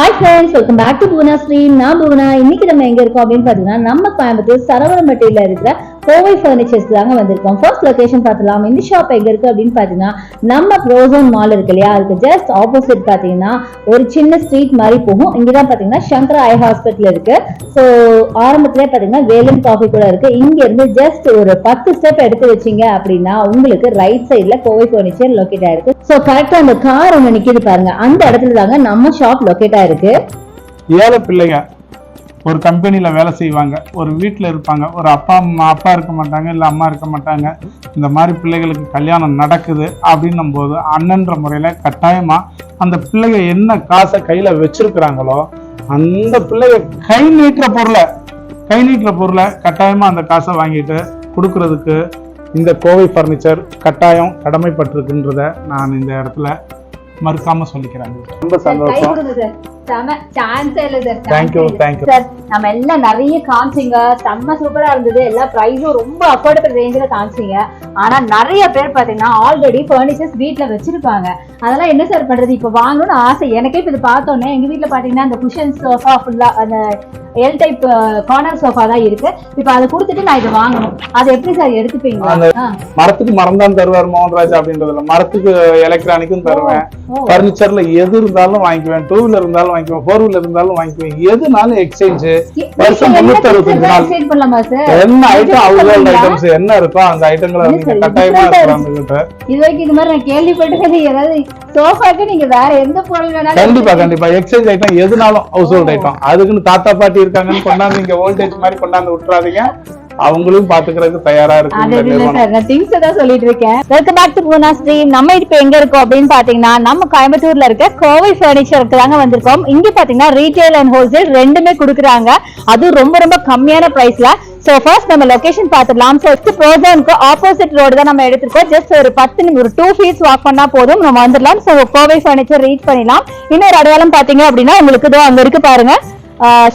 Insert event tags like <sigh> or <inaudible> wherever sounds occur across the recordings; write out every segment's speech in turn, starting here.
Hi friends welcome back to Bhuvana Sri நான் புவனா. இன்னைக்கு நம்ம எங்க இருக்கோம் அப்படின்னு பாத்தீங்கன்னா நம்ம கோயம்புத்தூர் சரவணம்பட்டியில இருக்கிற கோவை ஃபர்னிச்சர்ஸ் தாங்க வந்திருக்கோம். ஃபர்ஸ்ட் லொகேஷன் பார்த்துலாம் இந்த ஷாப் எங்க இருக்கு அப்படின்னு பாத்தீங்கன்னா நம்ம ப்ரோசோன் மால் இருக்கு இல்லையா? அதுக்கு ஜஸ்ட் ஆப்போசிட் பாத்தீங்கன்னா ஒரு சின்ன ஸ்ட்ரீட் மாதிரி போகும். இங்கதான் பாத்தீங்கன்னா சங்கர் ஐ ஹாஸ்பிட்டல் இருக்கு. ஸோ ஆரம்பத்திலே பாத்தீங்கன்னா வேலன் காஃபி கூட இருக்கு. இங்க இருந்து ஜஸ்ட் ஒரு பத்து ஸ்டெப் எடுத்து வச்சீங்க அப்படின்னா உங்களுக்கு ரைட் சைடுல கோவை ஃபர்னிச்சர் லொக்கேட் ஆயிருக்கு. ஸோ கரெக்டா அந்த கார் ஒன்று நிற்கிது பாருங்க. அந்த இடத்துல தாங்க நம்ம ஷாப் லொக்கேட் ஆயிருக்கு. ஏழை பிள்ளைங்க. ஒரு கம்பெனியில் வேலை செய்வாங்க. ஒரு வீட்டில் இருப்பாங்க. ஒரு அப்பா அம்மா அப்பா இருக்க மாட்டாங்க இல்லை அம்மா இருக்க மாட்டாங்க. இந்த மாதிரி பிள்ளைகளுக்கு கல்யாணம் நடக்குது அப்படின்னும் போது அண்ணன்ற முறையில் கட்டாயமாக அந்த பிள்ளைங்க என்ன காசை கையில் வச்சிருக்கிறாங்களோ அந்த பிள்ளைங்க கை நீட்டுற பொருளை கை நீட்டுற பொருளை கட்டாயமாக அந்த காசை வாங்கிட்டு கொடுக்கறதுக்கு இந்த கோவை ஃபர்னிச்சர் கட்டாயம் கடமைப்பட்டிருக்குன்றத நான் இந்த இடத்துல மறுக்காம சொல்லிக்கிறேன். ரொம்ப சந்தோஷம். சான்ஸே இல்ல சார் தேங்க்யூ தேங்க்யூ சார் நம்ம எல்லாம் நிறைய காமிச்சிங்க. செம்ம சூப்பரா இருந்தது. எல்லா பிரைஸும் ரொம்ப அஃபோர்டபிள் ரேஞ்சில காமிச்சிங்க. ஆனா நிறைய பேர் பாத்தீங்கன்னா ஆல்ரெடி ஃபர்னிச்சர்ஸ் வீட்ல வச்சிருப்பாங்க. அதெல்லாம் என்ன சார் பண்றது? இப்ப வாங்கணும்னு ஆசை. எனக்கே இப்ப இது பார்த்தோன்னே எங்க வீட்ல பாத்தீங்கன்னா அந்த குஷன் சோஃபா ஃபுல்லா அந்த எல் டைப் கார்னர் சோஃபா தான் இருக்கு. இப்ப அதை கொடுத்துட்டு நான் இதை வாங்கணும். அதை எப்படி சார் எடுத்துப்பீங்க. மரத்துக்கு மரம் தான் தருவார் மோகன்ராஜ் அப்படின்றதுல. மரத்துக்கு எலக்ட்ரானிக்கும் தருவேன். பர்னிச்சர்ல எது இருந்தாலும் வாங்கிக்குவேன். டூ வீலர் இருந்தாலும் வாங்கிக்குவேன் ஃபோர் வீலர் இருந்தாலும் வாங்கிக்குவேன் எதுனாலும் எக்ஸ்சேஞ்ச் வருஷம் முன்னூத்தி அறுபத்தஞ்சு நாள். என்ன ஐட்டம் சொல்றீங்களா? ஐட்டம்ஸ் என்ன இருக்கோ அந்த ஐட்டங்களை நீங்க கட்டாயமா இருந்துகிட்டு இது வரைக்கும் இது மாதிரி நான் கேள்விப்பட்டது ஏதாவது சோஃபாக்கு நீங்க வேற எந்த பொருள் வேணாலும் கண்டிப்பா கண்டிப்பா. எக்ஸ்சேஞ்ச் ஐட்டம் எதுனாலும் ஹவுஸ் ஹோல்ட் ஐட்டம் அதுக்குன்னு தாத்தா பாட்டி இருக்காங்கன்னு கொண்டாந்து நீங்க வோல்டேஜ் மாதிரி கொண்டாந்து விட்டுறாதீங்க. அவங்களும் பாத்துக்கிறதுக்கு தயாரா இருக்கு அது இந்த இல்ல நிறுவனம் சார் நான் திங்ஸ் தான் சொல்லிட்டு இருக்கேன். வெல்கம் பேக் டு பூனா ஸ்ட்ரீம் நம்ம இப்ப எங்க இருக்கோம் அப்படின்னு பாத்தீங்கன்னா நம்ம கோயம்புத்தூர்ல இருக்க கோவை ஃபர்னிச்சருக்கு தாங்க வந்திருக்கோம். இங்க பாத்தீங்கன்னா ரீட்டைல் அண்ட் ஹோல்சேல் ரெண்டுமே கொடுக்குறாங்க. அதுவும் ரொம்ப ரொம்ப கம்மியான பிரைஸ்ல சோ ஃபர்ஸ்ட் நம்ம லொகேஷன் பாத்துடலாம். ஃபர்ஸ்ட் ப்ரோசோனுக்கு ஆப்போசிட் ரோடு தான் நம்ம எடுத்திருக்கோம். ஜஸ்ட் ஒரு பத்து ஒரு டூ ஃபீட்ஸ் வாக் பண்ணா போதும். நம்ம வந்துடலாம். சோ கோவை ஃபர்னிச்சர் ரீச் பண்ணிடலாம். இன்னொரு அடையாளம் பாத்தீங்க அப்படின்னா உங்களுக்கு இதோ அங்க இருக்கு பாருங்க.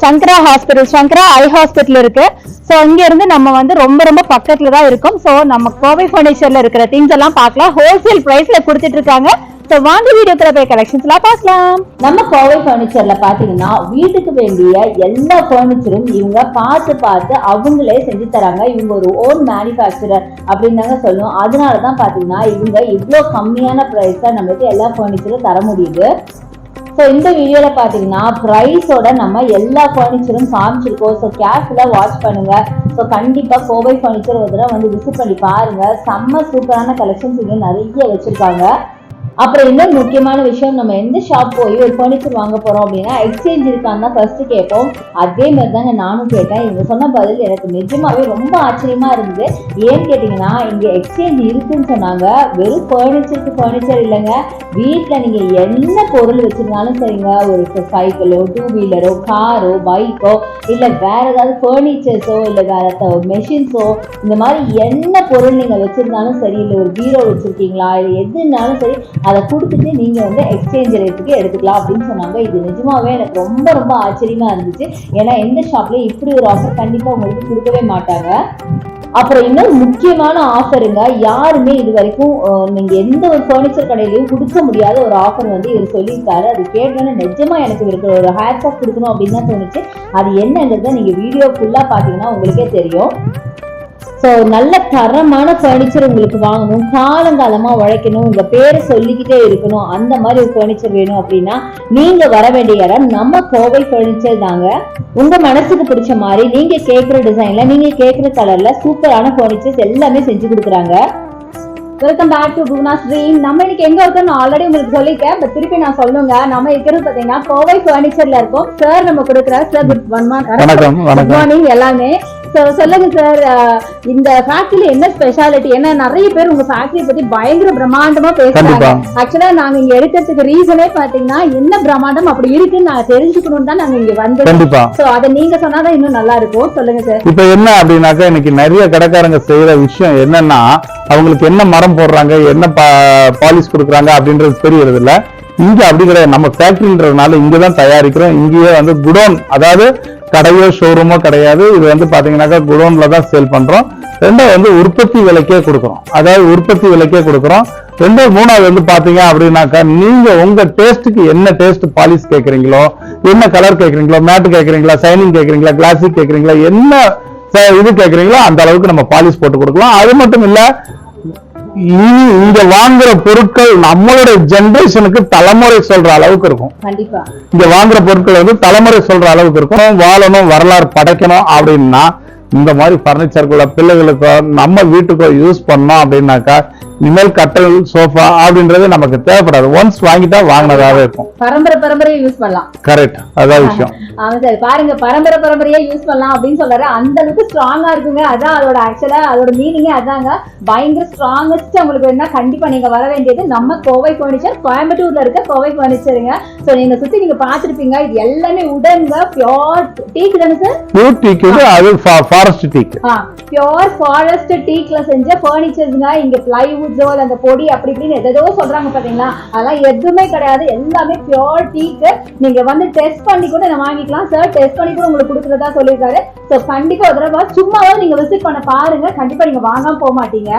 Sankara hospital Sankara eye hospital இருக்கு. ஸோ இங்க இருந்து நம்ம வந்து ரொம்ப ரொம்ப பக்கத்துல தான் இருக்கோம். ஸோ நம்ம கோவை ஃபர்னிச்சர்ல இருக்கிற திங்ஸ் எல்லாம் பார்க்கலாம். ஹோல்சேல் ப்ரைஸ்ல கொடுத்துட்டு இருக்காங்க. ஸோ வாங்க வீடியோக்குள்ள போய் கலெக்ஷன்ஸ் எல்லாம் பார்க்கலாம். நம்ம கோவை ஃபர்னிச்சர்ல பாத்தீங்கன்னா வீட்டுக்கு வேண்டிய எல்லா ஃபர்னிச்சரும் இவங்க பார்த்து பார்த்து அவங்களே செஞ்சு தராங்க. இவங்க ஒரு ஓன் மேனுஃபேக்சரர் அப்படின்னு தாங்க சொல்லுவோம் அதனால தான் பாத்தீங்கன்னா இவங்க இவ்வளோ கம்மியான பிரைஸ்ல நம்மளுக்கு எல்லா ஃபர்னிச்சரும் தர முடியுது. ஸோ இந்த வீடியோவில் பார்த்தீங்கன்னா ப்ரைஸோட நம்ம எல்லா ஃபர்னிச்சரும் காமிச்சிருக்கோம். ஸோ கேர்ஃபுல்லாக வாட்ச் பண்ணுங்க. ஸோ கண்டிப்பாக கோவை ஃபர்னிச்சர் ஒரு தடவை வந்து விசிட் பண்ணி பாருங்க. செம்ம சூப்பரான கலெக்ஷன்ஸ் இங்கே நிறைய வச்சுருக்காங்க. அப்புறம் இன்னொரு முக்கியமான விஷயம் நம்ம எந்த ஷாப் போய் ஒரு ஃபர்னிச்சர் வாங்க போறோம் அப்படின்னா எக்ஸ்சேஞ்ச் இருக்கான்னு தான் ஃபர்ஸ்ட் கேட்போம். அதே மாதிரி தாங்க நானும் கேட்டேன். இவங்க சொன்ன பதில் எனக்கு நிஜமாவே ரொம்ப ஆச்சரியமா இருந்தது. ஏன்னு கேட்டிங்கன்னா இங்க எக்ஸ்சேஞ்ச் இருக்குன்னு சொன்னாங்க. வெறும் ஃபர்னிச்சருக்கு ஃபர்னிச்சர் இல்லைங்க. வீட்டில் நீங்க என்ன பொருள் வச்சிருந்தாலும் சரிங்க. ஒரு சைக்கிளோ டூ வீலரோ காரோ பைக்கோ இல்லை வேற ஏதாவது ஃபர்னிச்சர்ஸோ இல்லை வேற மெஷின்ஸோ இந்த மாதிரி என்ன பொருள் நீங்க வச்சிருந்தாலும் சரி இல்லை ஒரு பீரோ வச்சிருக்கீங்களா இல்லை எதுனாலும் சரி அதை கொடுத்துட்டு நீங்க வந்து எக்ஸ்சேஞ்ச் ரேட்டுக்கு எடுத்துக்கலாம் அப்படின்னு சொன்னாங்க. இது நிஜமாவே எனக்கு ரொம்ப ரொம்ப ஆச்சரியமா இருந்துச்சு. ஏன்னா எந்த ஷாப்லேயும் இப்படி ஒரு ஆஃபர் கண்டிப்பா உங்களுக்கு கொடுக்கவே மாட்டாங்க. அப்புறம் இன்னொரு முக்கியமான ஆஃபருங்க யாருமே இது வரைக்கும் நீங்கள் நீங்க எந்த ஒரு ஃபர்னிச்சர் கடையிலையும் கொடுக்க முடியாத ஒரு ஆஃபர் வந்து இவர் சொல்லியிருக்காரு. அது கேட்டோன்னே நிஜமா எனக்கு இருக்கிற ஒரு ஹேர் ஆஃப் கொடுக்கணும் அப்படின்னு தான் தோணுச்சு. அது என்னங்கிறத நீங்க வீடியோ ஃபுல்லா பாத்தீங்கன்னா உங்களுக்கே தெரியும். ஸோ நல்ல தரமான ஃபர்னிச்சர் உங்களுக்கு வாங்கணும் காலங்காலமா உழைக்கணும் உங்க பேரை சொல்லிக்கிட்டே இருக்கணும் அந்த மாதிரி ஒரு ஃபர்னிச்சர் வேணும் அப்படின்னா நீங்க வர வேண்டிய இடம் நம்ம கோவை ஃபர்னிச்சர் தாங்க. உங்க மனசுக்கு பிடிச்ச மாதிரி நீங்க கேட்குற டிசைன்ல நீங்க கேட்குற கலர்ல சூப்பரான ஃபர்னிச்சர்ஸ் எல்லாமே செஞ்சு கொடுக்குறாங்க. Welcome back to Guna stream நம்ம இன்னைக்கு எங்க இருக்கோம் நான் ஆல்ரெடி உங்களுக்கு சொல்லியிருக்கேன் பட் திருப்பி நான் சொல்லுங்க நம்ம இருக்கிறது பாத்தீங்கன்னா கோவை ஃபர்னிச்சர்ல இருக்கோம். சார் நம்ம கொடுக்குற சார் குட் மார்னிங் எல்லாமே. ஸோ சொல்லுங்க சார் இந்த ஃபேக்டரியில என்ன ஸ்பெஷாலிட்டி ஏன்னா நிறைய பேர் உங்க ஃபேக்டரி பத்தி பயங்கர பிரம்மாண்டமா பேசுறாங்க. ஆக்சுவலா நாங்க இங்க எடுக்கிறதுக்கு ரீசனே பாத்தீங்கன்னா என்ன பிரம்மாண்டம் அப்படி இருக்குன்னு நான் தெரிஞ்சுக்கணும் தான் நாங்க இங்க வந்தோம். கண்டிப்பா. சோ அதை நீங்க சொன்னாதான் இன்னும் நல்லா இருக்கும். சொல்லுங்க சார் இப்ப என்ன அப்படின்னாக்கா இன்னைக்கு நிறைய கடைக்காரங்க செய்யற விஷயம் என்னன்னா அவங்களுக்கு என்ன மரம் போடுறாங்க என்ன பாலிஷ் கொடுக்குறாங்க அப்படின்றது தெரியறது இல்ல இங்க அப்படி கிடையாது. நம்ம ஃபேக்டரின்றதுனால இங்க தான் தயாரிக்கிறோம். இங்கேயே வந்து குடோன் அதாவது கடையோ ஷோரூமோ கிடையாது. இது வந்து பாத்தீங்கன்னாக்கா குடோன்ல தான் சேல் பண்றோம். ரெண்டாவது வந்து உற்பத்தி விலைக்கே கொடுக்குறோம். அதாவது உற்பத்தி விலைக்கே கொடுக்குறோம். ரெண்டாவது மூணாவது வந்து பாத்தீங்க அப்படின்னாக்கா நீங்க உங்க டேஸ்ட்டுக்கு என்ன டேஸ்ட் பாலிஷ் கேட்குறீங்களோ என்ன கலர் கேட்குறீங்களோ மேட் கேட்குறீங்களா சைனிங் கேட்குறீங்களா கிளாசிக் கேட்குறீங்களா என்ன இது கேட்குறீங்களோ அந்த அளவுக்கு நம்ம பாலிஷ் போட்டு கொடுக்கலாம். அது மட்டும் இல்லை இனி இங்க வாங்குற பொருட்கள் நம்மளுடைய ஜெனரேஷனுக்கு தலைமுறை சொல்ற அளவுக்கு இருக்கும். கண்டிப்பா. இங்க வாங்குற பொருட்கள் வந்து தலைமுறை சொல்ற அளவுக்கு இருக்கும். வாழணும் வரலாறு படைக்கணும் அப்படின்னா இந்த மாதிரி பர்னிச்சருக்குள்ள பிள்ளைகளுக்கோ நம்ம வீட்டுக்கோ யூஸ் பண்ணோம் அப்படின்னாக்கா இனிமேல் கட்டல் சோஃபா அப்படின்றது நமக்கு தேவைப்படாது. ஒன்ஸ் வாங்கிட்டா வாங்கினதாவே இருக்கும். பரம்பரை பரம்பரையை யூஸ் பண்ணலாம். கரெக்ட் அதான் விஷயம். ஆமா சார் பாருங்க பரம்பரை பரம்பரையா யூஸ் பண்ணலாம் அப்படின்னு சொல்றாரு. அந்த அளவுக்கு ஸ்ட்ராங்கா இருக்குங்க. அதான் அதோட ஆக்சுவலா அதோட மீனிங்கே அதாங்க. பயங்கர ஸ்ட்ராங்கஸ்ட் உங்களுக்கு வேணா கண்டிப்பா நீங்க வர வேண்டியது நம்ம கோவை ஃபர்னிச்சர் கோயம்புத்தூர்ல இருக்க கோவை ஃபர்னிச்சருங்க சோ நீங்க சுத்தி நீங்க பாத்துருப்பீங்க இது எல்லாமே உடன்ங்க பியோர் டீக் தானே சார் பியூர் டீக்கு அது ஃபாரஸ்ட் டீக்கு பியோர் ஃபாரஸ்ட் டீக்ல செஞ்ச ஃபர்னிச்சர்ஸ்ங்க இங்க பிளைவுட்ஸோ அந்த பொடி அப்படி இப்படின்னு எதோ சொல்றாங்க பாத்தீங்களா? அதெல்லாம் எதுவுமே கிடையாது. எல்லாமே பியோர் டீக்கு நீங்க வந்து டெஸ்ட் பண்ணி கூட இதை வாங்கிக்கலாம். சார் டெஸ்ட் பண்ணி கூட உங்களுக்கு கொடுக்குறதா சொல்லியிருக்காரு. ஸோ கண்டிப்பா ஒரு தடவை சும்மாவும் நீங்க விசிட் பண்ண பாருங்க. கண்டிப்பா நீங்க வாங்காம போக மாட்டீங்க.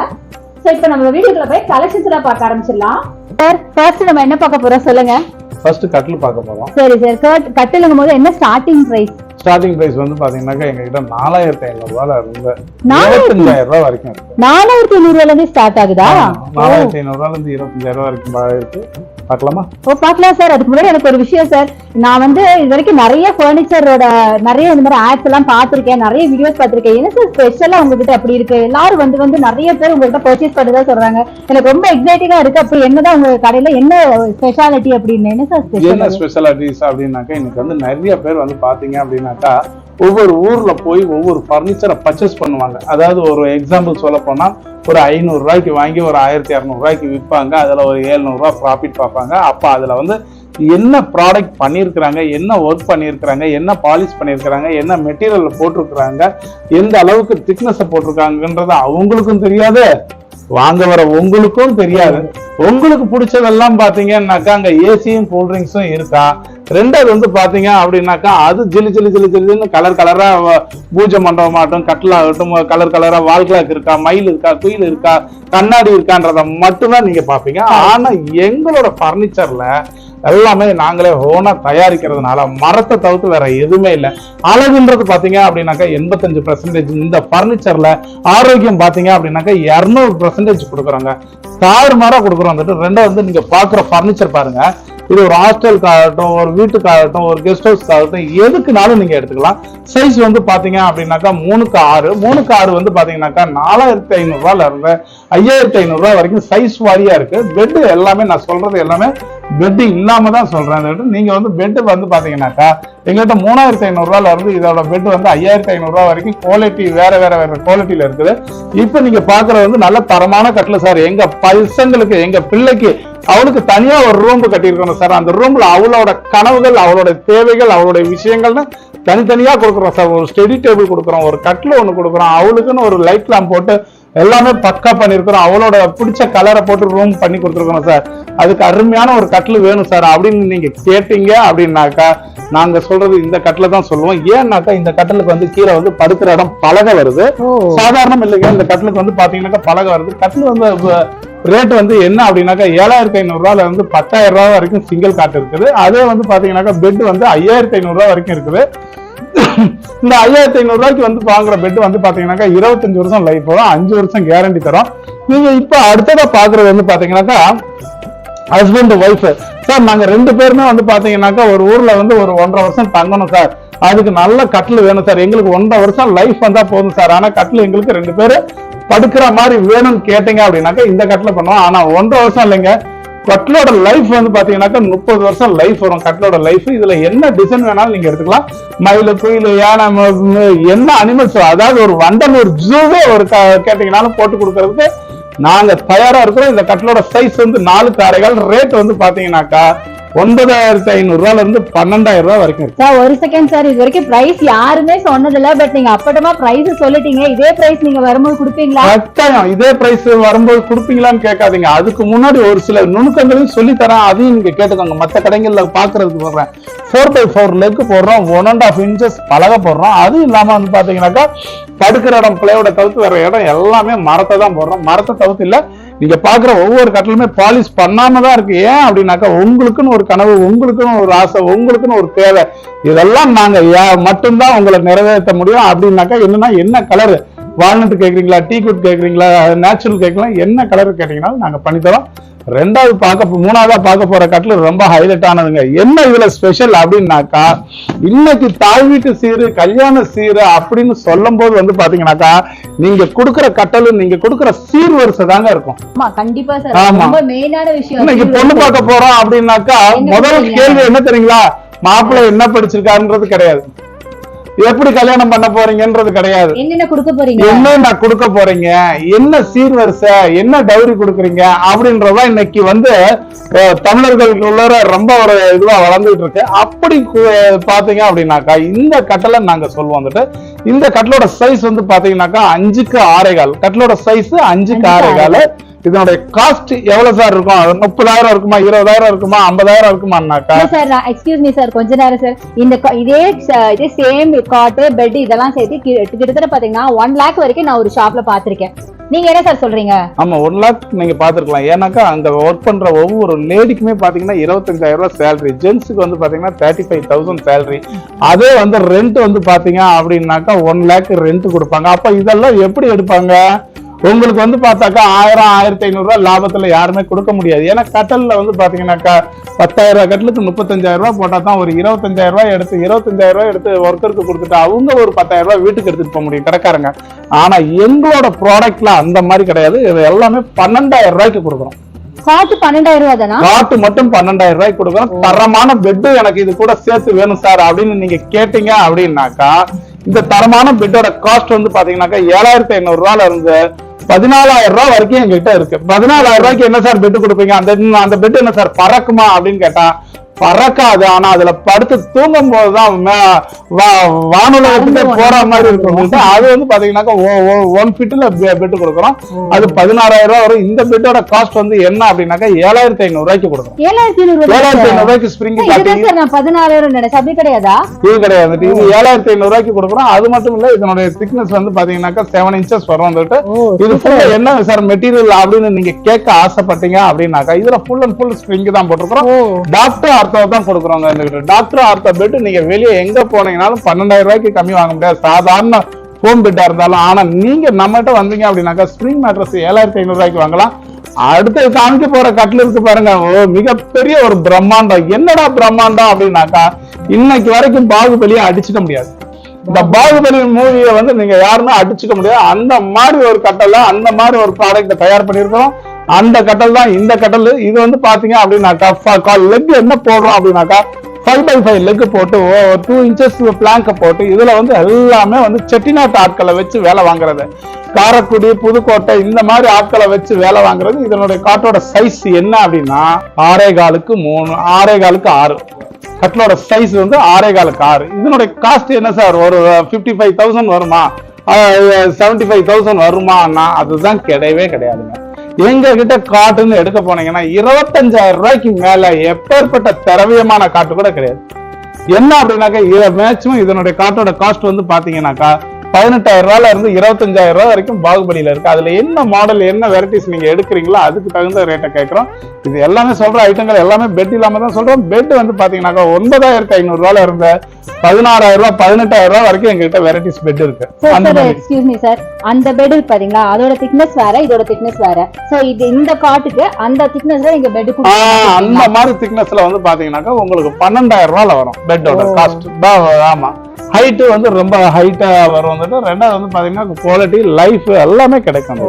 ஸோ இப்போ நம்ம வீடியோக்குள்ள போய் கலெக்ஷன்ஸ் எல்லாம் பார்க்க ஆரம்பிச்சிடலாம். சார் ஃபர்ஸ்ட் நம்ம என்ன பார்க்க போறோம் சொல்லுங்க. ஃபர்ஸ்ட் கட்டில் பார்க்க போறோம். சரி சார். கட் கட்டிலுங்கும் போது என்ன ஸ்டார்டிங் பிரைஸ் ஸ்டார்டிங் பிரைஸ் வந்து பாத்தீங்கன்னாக்கா எங்க கிட்ட நாலாயிரத்தி ஐநூறு ரூபாயில இருந்து இருபத்தஞ்சாயிரம் ரூபாய் வரைக்கும் இருக்கு. நாலாயிரத்தி ஐநூறுல இருந்து ஸ்டார்ட் ஆகுதா? நாலாயிரத்தி ஐநூறு ரூபாயில இருந்து இருபத்தஞ்சாயிரம் ரூபாய் வரைக்கும் இருக்கு. பார்க்கலாமா? ஓ பார்க்கலாம் சார் அதுக்கு முன்னாடி எனக்கு ஒரு விஷயம் சார் நான் வந்து இது வரைக்கும் நிறைய ஃபர்னிச்சரோட நிறைய இந்த மாதிரி ஆட்ஸ் எல்லாம் பார்த்திருக்கேன். நிறைய வீடியோஸ் பார்த்திருக்கேன். என்ன சார் ஸ்பெஷலா உங்ககிட்ட அப்படி இருக்கு? எல்லாரும் வந்து வந்து நிறைய பேர் உங்ககிட்ட பர்ச்சேஸ் பண்ணதா சொல்றாங்க. எனக்கு ரொம்ப எக்ஸைட்டிங்கா இருக்கு. அப்படி என்னதான் உங்க கடையில என்ன ஸ்பெஷாலிட்டி அப்படின்னு? சார் என்ன ஸ்பெஷல் ஸ்பெஷாலிட்டிஸ் அப்படின்னாக்கா இன்னைக்கு வந்து நிறைய பேர் வந்து பாத்தீங்க அப்படின்னாக்கா ஒவ்வொரு ஊர்ல போய் ஒவ்வொரு ஃபர்னிச்சரை பர்ச்சேஸ் பண்ணுவாங்க. அதாவது ஒரு எக்ஸாம்பிள் சொல்ல போனா ஒரு ஐநூறு ரூபாய்க்கு வாங்கி ஒரு ஆயிரத்தி இரநூறு ரூபாய்க்கு விற்பாங்க அதுல ஒரு 700 ரூபாய் ப்ராஃபிட் பார்ப்பாங்க. அப்ப அதுல வந்து என்ன ப்ராடக்ட் பண்ணியிருக்கிறாங்க என்ன ஒர்க் பண்ணியிருக்கிறாங்க என்ன பாலிஷ் பண்ணியிருக்கிறாங்க என்ன மெட்டீரியல் போட்டிருக்கிறாங்க எந்த அளவுக்கு திக்னஸை போட்டிருக்காங்கன்றது அவங்களுக்கும் தெரியாது. வாங்க வர உங்களுக்கும் தெரியாது. உங்களுக்கு பிடிச்சதெல்லாம் பாத்தீங்கன்னாக்கா அங்க ஏசியும் கூல்ட்ரிங்க்ஸும் இருக்கா? ரெண்டாவது வந்து பாத்தீங்க அப்படின்னாக்கா அது ஜிலு ஜிலு ஜிலு ஜிலுன்னு கலர் கலரா பூஜை மண்டபம் ஆகட்டும் கட்டில் ஆகட்டும் கலர் கலரா வால் கிளாக் இருக்கா? மயில் இருக்கா? குயில் இருக்கா? கண்ணாடி இருக்கான்றத மட்டும்தான் நீங்க பாப்பீங்க. ஆனா எங்களோட பர்னிச்சர்ல எல்லாமே நாங்களே ஓனா தயாரிக்கிறதுனால மரத்தை தவிர்த்து வேற எதுவுமே இல்லை. அழகுன்றது பாத்தீங்க அப்படின்னாக்கா எண்பத்தஞ்சு பர்சன்டேஜ் இந்த பர்னிச்சர்ல ஆரோக்கியம் பாத்தீங்க அப்படின்னாக்கா இரநூறு பர்சன்டேஜ் கொடுக்குறாங்க. மரம் கொடுக்குறோம் வந்துட்டு. ரெண்டாவது வந்து நீங்க பாக்குற பர்னிச்சர் பாருங்க. இது ஒரு ஹாஸ்டலுக்காகட்டும் ஒரு வீட்டுக்காகட்டும் ஒரு கெஸ்ட் ஹவுஸ்க்காகட்டும் எதுக்குனாலும் நீங்க எடுத்துக்கலாம். சைஸ் வந்து பாத்தீங்க அப்படின்னாக்கா மூணுக்கு ஆறு. மூணுக்கு ஆறு வந்து பாத்தீங்கன்னாக்கா நாலாயிரத்தி ஐநூறுரூவால இருந்து ஐயாயிரத்தி ஐநூறுரூவா வரைக்கும் சைஸ் வாரியா இருக்கு. பெட் எல்லாமே நான் சொல்றது எல்லாமே பெட்டு இல்லாம தான் சொல்றேன். அந்த நீங்க வந்து பெட் வந்து பாத்தீங்கன்னாக்கா எங்கள்கிட்ட மூணாயிரத்தி ஐநூறுரூவால இருந்து இதோட பெட் வந்து ஐயாயிரத்தி ஐநூறுரூவா வரைக்கும் குவாலிட்டி வேற வேற வேற குவாலிட்டியில இருக்குது. இப்போ நீங்க பாக்குறது வந்து நல்ல தரமான கட்டில் சார் எங்க பசங்களுக்கு எங்க பிள்ளைக்கு அவளுக்கு தனியா ஒரு ரூம் கட்டியிருக்கணும் சார் அந்த ரூம்ல அவளோட கனவுகள் அவளோட தேவைகள் அவளுடைய விஷயங்கள்னு தனித்தனியா கொடுக்குறோம் சார் ஒரு ஸ்டெடி டேபிள் கொடுக்குறோம் ஒரு கட்டில் ஒன்று கொடுக்குறோம். அவளுக்குன்னு ஒரு லைட் லேம்ப் போட்டு எல்லாமே பக்கா பண்ணியிருக்கிறோம் அவளோட பிடிச்ச கலரை போட்டு ரூம் பண்ணி கொடுத்துருக்கோம் சார். அதுக்கு அருமையான ஒரு கட்டில் வேணும் சார். அப்படின்னு நீங்க கேட்டீங்க அப்படின்னாக்கா நாங்க சொல்றது இந்த கட்டில தான் சொல்லுவோம். ஏன்னாக்கா இந்த கட்டிலுக்கு வந்து கீழே வந்து படுக்கிற இடம் பலகை வருது. சாதாரணம் இல்லைங்க. இந்த கட்டிலுக்கு வந்து பாத்தீங்கன்னாக்கா பலகை வருது. கட்டில் வந்து ரேட் வந்து என்ன அப்படின்னாக்கா ஏழாயிரத்தி ஐநூறு ரூபாயில இருந்து பத்தாயிரம் ரூபாய் வரைக்கும் சிங்கிள் காட் இருக்குது. அதே வந்து பாத்தீங்கன்னாக்கா பெட் வந்து ஐயாயிரத்தி ஐநூறு ரூபாய் வரைக்கும் இருக்குது. இந்த ஐயாயிரத்தி ஐநூறு ரூபாய்க்கு வந்து வாங்குற பெட் வந்து பாத்தீங்கன்னாக்கா இருபத்தஞ்சு வருஷம் லைஃப் வரும். அஞ்சு வருஷம் கேரண்டி தரும். நீங்க இப்ப அடுத்ததா பாக்குறது வந்து பாத்தீங்கன்னாக்கா ஹஸ்பண்ட் ஒய்ஃப் சார் நாங்க ரெண்டு பேருமே வந்து பாத்தீங்கன்னாக்கா ஒரு ஊர்ல வந்து ஒரு ஒன்றரை வருஷம் தங்கணும் சார். அதுக்கு நல்ல கட்டில் வேணும் சார். எங்களுக்கு ஒன்றரை வருஷம் லைஃப் வந்தா போதும் சார். ஆனா கட்டில் எங்களுக்கு ரெண்டு பேரும் படுக்கிற மாதிரி வேணும்னு கேட்டீங்க அப்படின்னாக்கா இந்த கட்டில் பண்ணுவோம். ஆனா ஒன்றரை வருஷம் இல்லைங்க. கட்டிலோட லைஃப் வந்து பாத்தீங்கன்னாக்கா முப்பது வருஷம் லைஃப் வரும். கட்டிலோட லைஃப் இதுல என்ன டிசைன் வேணாலும் நீங்க எடுத்துக்கலாம். மயில குயில் யானை என்ன அனிமல்ஸ் அதாவது ஒரு வண்டலூர் ஜூவே ஒரு க- கேட்டீங்கன்னாலும் போட்டு கொடுக்கறதுக்கு நாங்க தயாரா இருக்கிறோம். இந்த கட்டிலோட சைஸ் வந்து நாலு காரைகள் ரேட் வந்து பாத்தீங்கன்னாக்கா ஒன்பதாயிரத்தி ஐநூறு ரூபாயில இருந்து பன்னெண்டாயிரம் ரூபாய் வரைக்கும் சார் ஒரு செகண்ட் சார் இது வரைக்கும் பிரைஸ் யாருமே சொன்னதில்ல பட் நீங்க அப்பட்டமா பிரைஸ் சொல்லிட்டீங்க. இதே பிரைஸ் நீங்க வரும்போது கொடுப்பீங்களா? கட்டாயம் இதே பிரைஸ் வரும்போது கொடுப்பீங்களான்னு கேட்காதீங்க. அதுக்கு முன்னாடி ஒரு சில நுணுக்கங்களையும் சொல்லி தரேன் அதையும் நீங்க கேட்டுக்கோங்க. மத்த கடைகள்ல பாக்குறதுக்கு போடுறேன். ஃபோர் பை ஃபோர் லெக் போடுறோம். ஒன் அண்ட் ஆஃப் இன்ச்சஸ் பலகை போடுறோம். அதுவும் இல்லாம வந்து பாத்தீங்கன்னாக்கா படுக்கிற இடம் பிள்ளையோட தவிர்த்து வேற இடம் எல்லாமே மரத்தை தான் போடுறோம். மரத்தை தவிர்த்து இல்ல நீங்க பாக்குற ஒவ்வொரு கட்டலுமே பாலிஷ் பண்ணாம தான் இருக்கு. ஏன் அப்படின்னாக்கா உங்களுக்குன்னு ஒரு கனவு உங்களுக்குன்னு ஒரு ஆசை உங்களுக்குன்னு ஒரு தேவை. இதெல்லாம் நாங்க மட்டும்தான் உங்களை நிறைவேற்ற முடியும் அப்படின்னாக்கா என்னன்னா என்ன கலரு வால்நட் கேக்குறீங்களா டீ குட் கேக்குறீங்களா நேச்சுரல் கேட்கலாம் என்ன கலர் கேட்டீங்கன்னாலும் நாங்க பண்ணித்தரோம் ரெண்டாவது பார்க்க போ- மூணாவதா பார்க்க போற கட்டில் ரொம்ப ஹைலைட் ஆனதுங்க. என்ன இதுல ஸ்பெஷல் அப்படின்னாக்கா இன்னைக்கு தாய் வீட்டு சீரு கல்யாண சீரு அப்படின்னு சொல்லும் போது வந்து பாத்தீங்கன்னாக்கா நீங்க கொடுக்குற கட்டல் நீங்க கொடுக்குற சீர் வரிசை தாங்க இருக்கும். இன்னைக்கு பொண்ணு பார்க்க போறோம் அப்படின்னாக்கா முதல்? கேள்வி என்ன தெரியுங்களா? மாப்பிள்ளை என்ன படிச்சிருக்காருன்றது கிடையாது. எப்படி கல்யாணம் பண்ண போறீங்கன்றது கிடையாது. என்னென்ன கொடுக்க போறீங்க? என்ன நான் கொடுக்க போறீங்க? என்ன சீர்வரிசை என்ன டவுரி கொடுக்குறீங்க? அப்படின்றதா இன்னைக்கு வந்து தமிழர்களுக்குள்ள ரொம்ப ஒரு இதுவா வளர்ந்துட்டு இருக்கு. அப்படி பாத்தீங்க அப்படின்னாக்கா இந்த கட்டளை நாங்க சொல்லுவோம் வந்துட்டு இந்த கட்டலோட சைஸ் வந்து பாத்தீங்கன்னாக்கா அஞ்சுக்கு ஆறேகால் கட்டலோட சைஸ் அஞ்சுக்கு ஆறேகால் இதனுடைய காஸ்ட் எவ்வளவு சார் இருக்கும்? முப்பதாயிரம் இருக்குமா இருபதாயிரம் இருக்குமா ஐம்பதாயிரம் இருக்குமான்னாக்கா? சார் எக்ஸ்கியூஸ் மீ சார் கொஞ்ச நேரம் சார் இந்த இதே இதே சேம் காட்டு பெட் இதெல்லாம் சேர்த்து கிட்டத்தட்ட பாத்தீங்கன்னா ஒன் லேக் வரைக்கும் நான் ஒரு ஷாப்ல பாத்திருக்கேன். நீங்க என்ன சார் சொல்றீங்க? ஆமா ஒன் லேக் நீங்க பாத்துருக்கலாம். ஏன்னாக்கா அங்க ஒர்க் பண்ற ஒவ்வொரு லேடிக்குமே பாத்தீங்கன்னா இருபத்தஞ்சாயிரம் ரூபாய் சேலரி ஜென்ஸுக்கு வந்து பாத்தீங்கன்னா தேர்ட்டி ஃபைவ் தௌசண்ட் சேலரி அதே வந்து ரெண்ட் வந்து பாத்தீங்க அப்படின்னாக்கா ஒன் லேக் ரெண்ட் கொடுப்பாங்க. அப்ப இதெல்லாம் எப்படி எடுப்பாங்க? உங்களுக்கு வந்து பார்த்தாக்கா ஆயிரம் ஆயிரத்தி ஐநூறு ரூபாய் லாபத்துல யாருமே கொடுக்க முடியாது. ஏன்னா கட்டல்ல வந்து பாத்தீங்கன்னாக்கா பத்தாயிரம் ரூபாய் கட்டலுக்கு முப்பத்தஞ்சாயிரம் ரூபாய் போட்டா தான் ஒரு இருபத்தஞ்சாயிரம் ரூபாய் எடுத்து இருபத்தஞ்சாயிரம் ரூபாய் எடுத்து ஒர்க்கருக்கு கொடுத்துட்டு அவங்க ஒரு பத்தாயிரம் ரூபாய் வீட்டுக்கு எடுத்துட்டு போக முடியும். கடைக்காரங்க. ஆனா எங்களோட ப்ராடக்ட்ல அந்த மாதிரி கிடையாது. இது எல்லாமே பன்னெண்டாயிரம் ரூபாய்க்கு கொடுக்குறோம். காட்டு பன்னெண்டாயிரம் ரூபாய் தானா? காட்டு மட்டும் பன்னெண்டாயிரம் ரூபாய்க்கு கொடுக்குறோம். தரமான பெட்டு எனக்கு இது கூட சேர்த்து வேணும் சார் அப்படின்னு நீங்க கேட்டீங்க அப்படின்னாக்கா இந்த தரமான பெட்டோட காஸ்ட் வந்து பாத்தீங்கன்னாக்கா ஏழாயிரத்தி ஐநூறு ரூபாயில இருந்து பதினாலாயிரம் ரூபாய் வரைக்கும் எங்ககிட்ட இருக்கு. பதினாலாயிரம் ரூபாய்க்கு என்ன சார் பெட்டு கொடுப்பீங்க? அந்த அந்த பெட் என்ன சார் பறக்குமா அப்படின்னு கேட்டா பறக்காது. ஆனா அதுல படுத்து தூங்கும் போதுதான் வானுலகத்துக்கு போற மாதிரி இருக்கும். அது வந்து பாத்தீங்கன்னாக்கா ஒன் ஃபிட்ல பெட்டு கொடுக்குறோம். அது பதினாறாயிரம் ரூபாய் வரும். இந்த பெட்டோட காஸ்ட் வந்து என்ன அப்படின்னாக்கா ஏழாயிரத்தி ஐநூறு ரூபாய்க்கு கொடுக்குறோம். ஏழாயிரத்தி ஐநூறு ரூபாய்க்கு? ஸ்ப்ரிங் பதினாறாயிரம் அப்படி கிடையாதா? இது கிடையாது. இது ஏழாயிரத்தி ஐநூறு ரூபாய்க்கு கொடுக்குறோம். அது மட்டும் இல்ல இதனுடைய திக்னஸ் வந்து பாத்தீங்கன்னாக்கா செவன் இன்ச்சஸ் வரும் வந்துட்டு. இது ஃபுல் என்ன சார் மெட்டீரியல் அப்படின்னு நீங்க கேட்க ஆசைப்பட்டீங்க அப்படின்னாக்கா இதுல ஃபுல் அண்ட் ஃபுல் ஸ்ப்ரிங் தான் போட்டிருக்கிறோம். டாக்டர் ஆர்த்தோ தான் கொடுக்குறோங்க. இந்த டாக்டர் ஆர்த்தோ பெட் நீங்க வெளியே எங்க போனீங்கனாலும் பன்னெண்டாயிரம் ரூபாய்க்கு கம்மி வாங்க முடியாது. சாதாரண ஹோம் பெட்டா இருந்தாலும் ஆனா நீங்க நம்மகிட்ட வந்தீங்க அப்படின்னாக்கா ஸ்ப்ரிங் மேட்ரஸ் ஏழாயிரத்தி ஐநூறு ரூபாய்க்கு வாங்கலாம். அடுத்து காமிக்க போற கட்டில் இருக்கு பாருங்க. ஓ மிகப்பெரிய ஒரு பிரம்மாண்டம். என்னடா பிரம்மாண்டம் அப்படின்னாக்கா இன்னைக்கு வரைக்கும் பாகுபலியை அடிச்சுக்க முடியாது. இந்த பாகுபலி மூவியை வந்து நீங்க யாருமே அடிச்சுக்க முடியாது. அந்த மாதிரி ஒரு கட்டல அந்த மாதிரி ஒரு ப்ராடக்ட் தயார் பண்ணிருக்கோம் அந்த கட்டல் தான் இந்த கட்டல். இது வந்து பாத்தீங்க அப்படின்னாக்கா லெக் என்ன போடுறோம் அப்படின்னாக்கா ஃபைவ் பை ஃபைவ் லெக் போட்டு டூ இன்ச்சஸ் பிளாங்க போட்டு இதுல வந்து எல்லாமே வந்து செட்டிநாட்டு ஆட்களை வச்சு வேலை வாங்குறது. காரைக்குடி புதுக்கோட்டை இந்த மாதிரி ஆட்களை வச்சு வேலை வாங்குறது. இதனுடைய காட்டோட சைஸ் என்ன அப்படின்னா ஆறே காலுக்கு மூணு ஆறே காலுக்கு ஆறு. கட்டிலோட சைஸ் வந்து ஆறே காலுக்கு ஆறு. இதனுடைய காஸ்ட் என்ன சார் ஒரு ஃபிஃப்டி ஃபைவ் தௌசண்ட் வருமா? செவன்டி ஃபைவ் தௌசண்ட் வருமானா? அதுதான் கிடையவே கிடையாதுங்க. எங்க கிட்ட காட்டுன்னு எடுக்க போனீங்கன்னா இருபத்தஞ்சாயிரம் ரூபாய்க்கு மேல எப்பேற்பட்ட திரவியமான காட்டு கூட கிடையாது. என்ன அப்படின்னாக்கா இத மேக்சிமம் இதனுடைய காட்டோட காஸ்ட் வந்து பாத்தீங்கன்னாக்கா பதினெட்டாயிரம் ரூபாயில இருந்து இருபத்தஞ்சாயிரம் ரூபாய் வரைக்கும் பாகுபலியில இருக்கு. அதுல என்ன மாடல் என்ன வெரைட்டிஸ் நீங்க எடுக்கிறீங்களோ அதுக்கு தகுந்த ரேட்டை கேட்கறோம் இது எல்லாமே சொல்ற ஐட்டங்கள் எல்லாமே பெட் இல்லாம தான் சொல்றோம். பெட் வந்து பாத்தீங்கன்னாக்கா ஒன்பதாயிரத்தி ஐநூறு ரூபாயில இருந்த பதினாறாயிரம் ரூபாய் பதினெட்டாயிரம் ரூபாய் வரைக்கும் எங்ககிட்ட வெரைட்டிஸ் பெட் இருக்கு எக்ஸ்கியூஸ் மீ சார் அந்த பெட் பாத்தீங்களா? அதோட திக்னஸ் வேற இதோட திக்னஸ் வேற. சோ இது இந்த காட்டுக்கு அந்த திக்னஸ்ல நீங்க பெட் அந்த மாதிரி திக்னஸ்ல வந்து பாத்தீங்கன்னாக்கா உங்களுக்கு பன்னெண்டாயிரம் ரூபாயில வரும் பெட்டோட காஸ்ட் ஆமா. ஹைட் வந்து ரொம்ப ஹைட்டா வரும் வந்துட்டு ரெண்டாவது வந்து பாத்தீங்கன்னா குவாலிட்டி லைஃப் எல்லாமே கிடைக்கும்.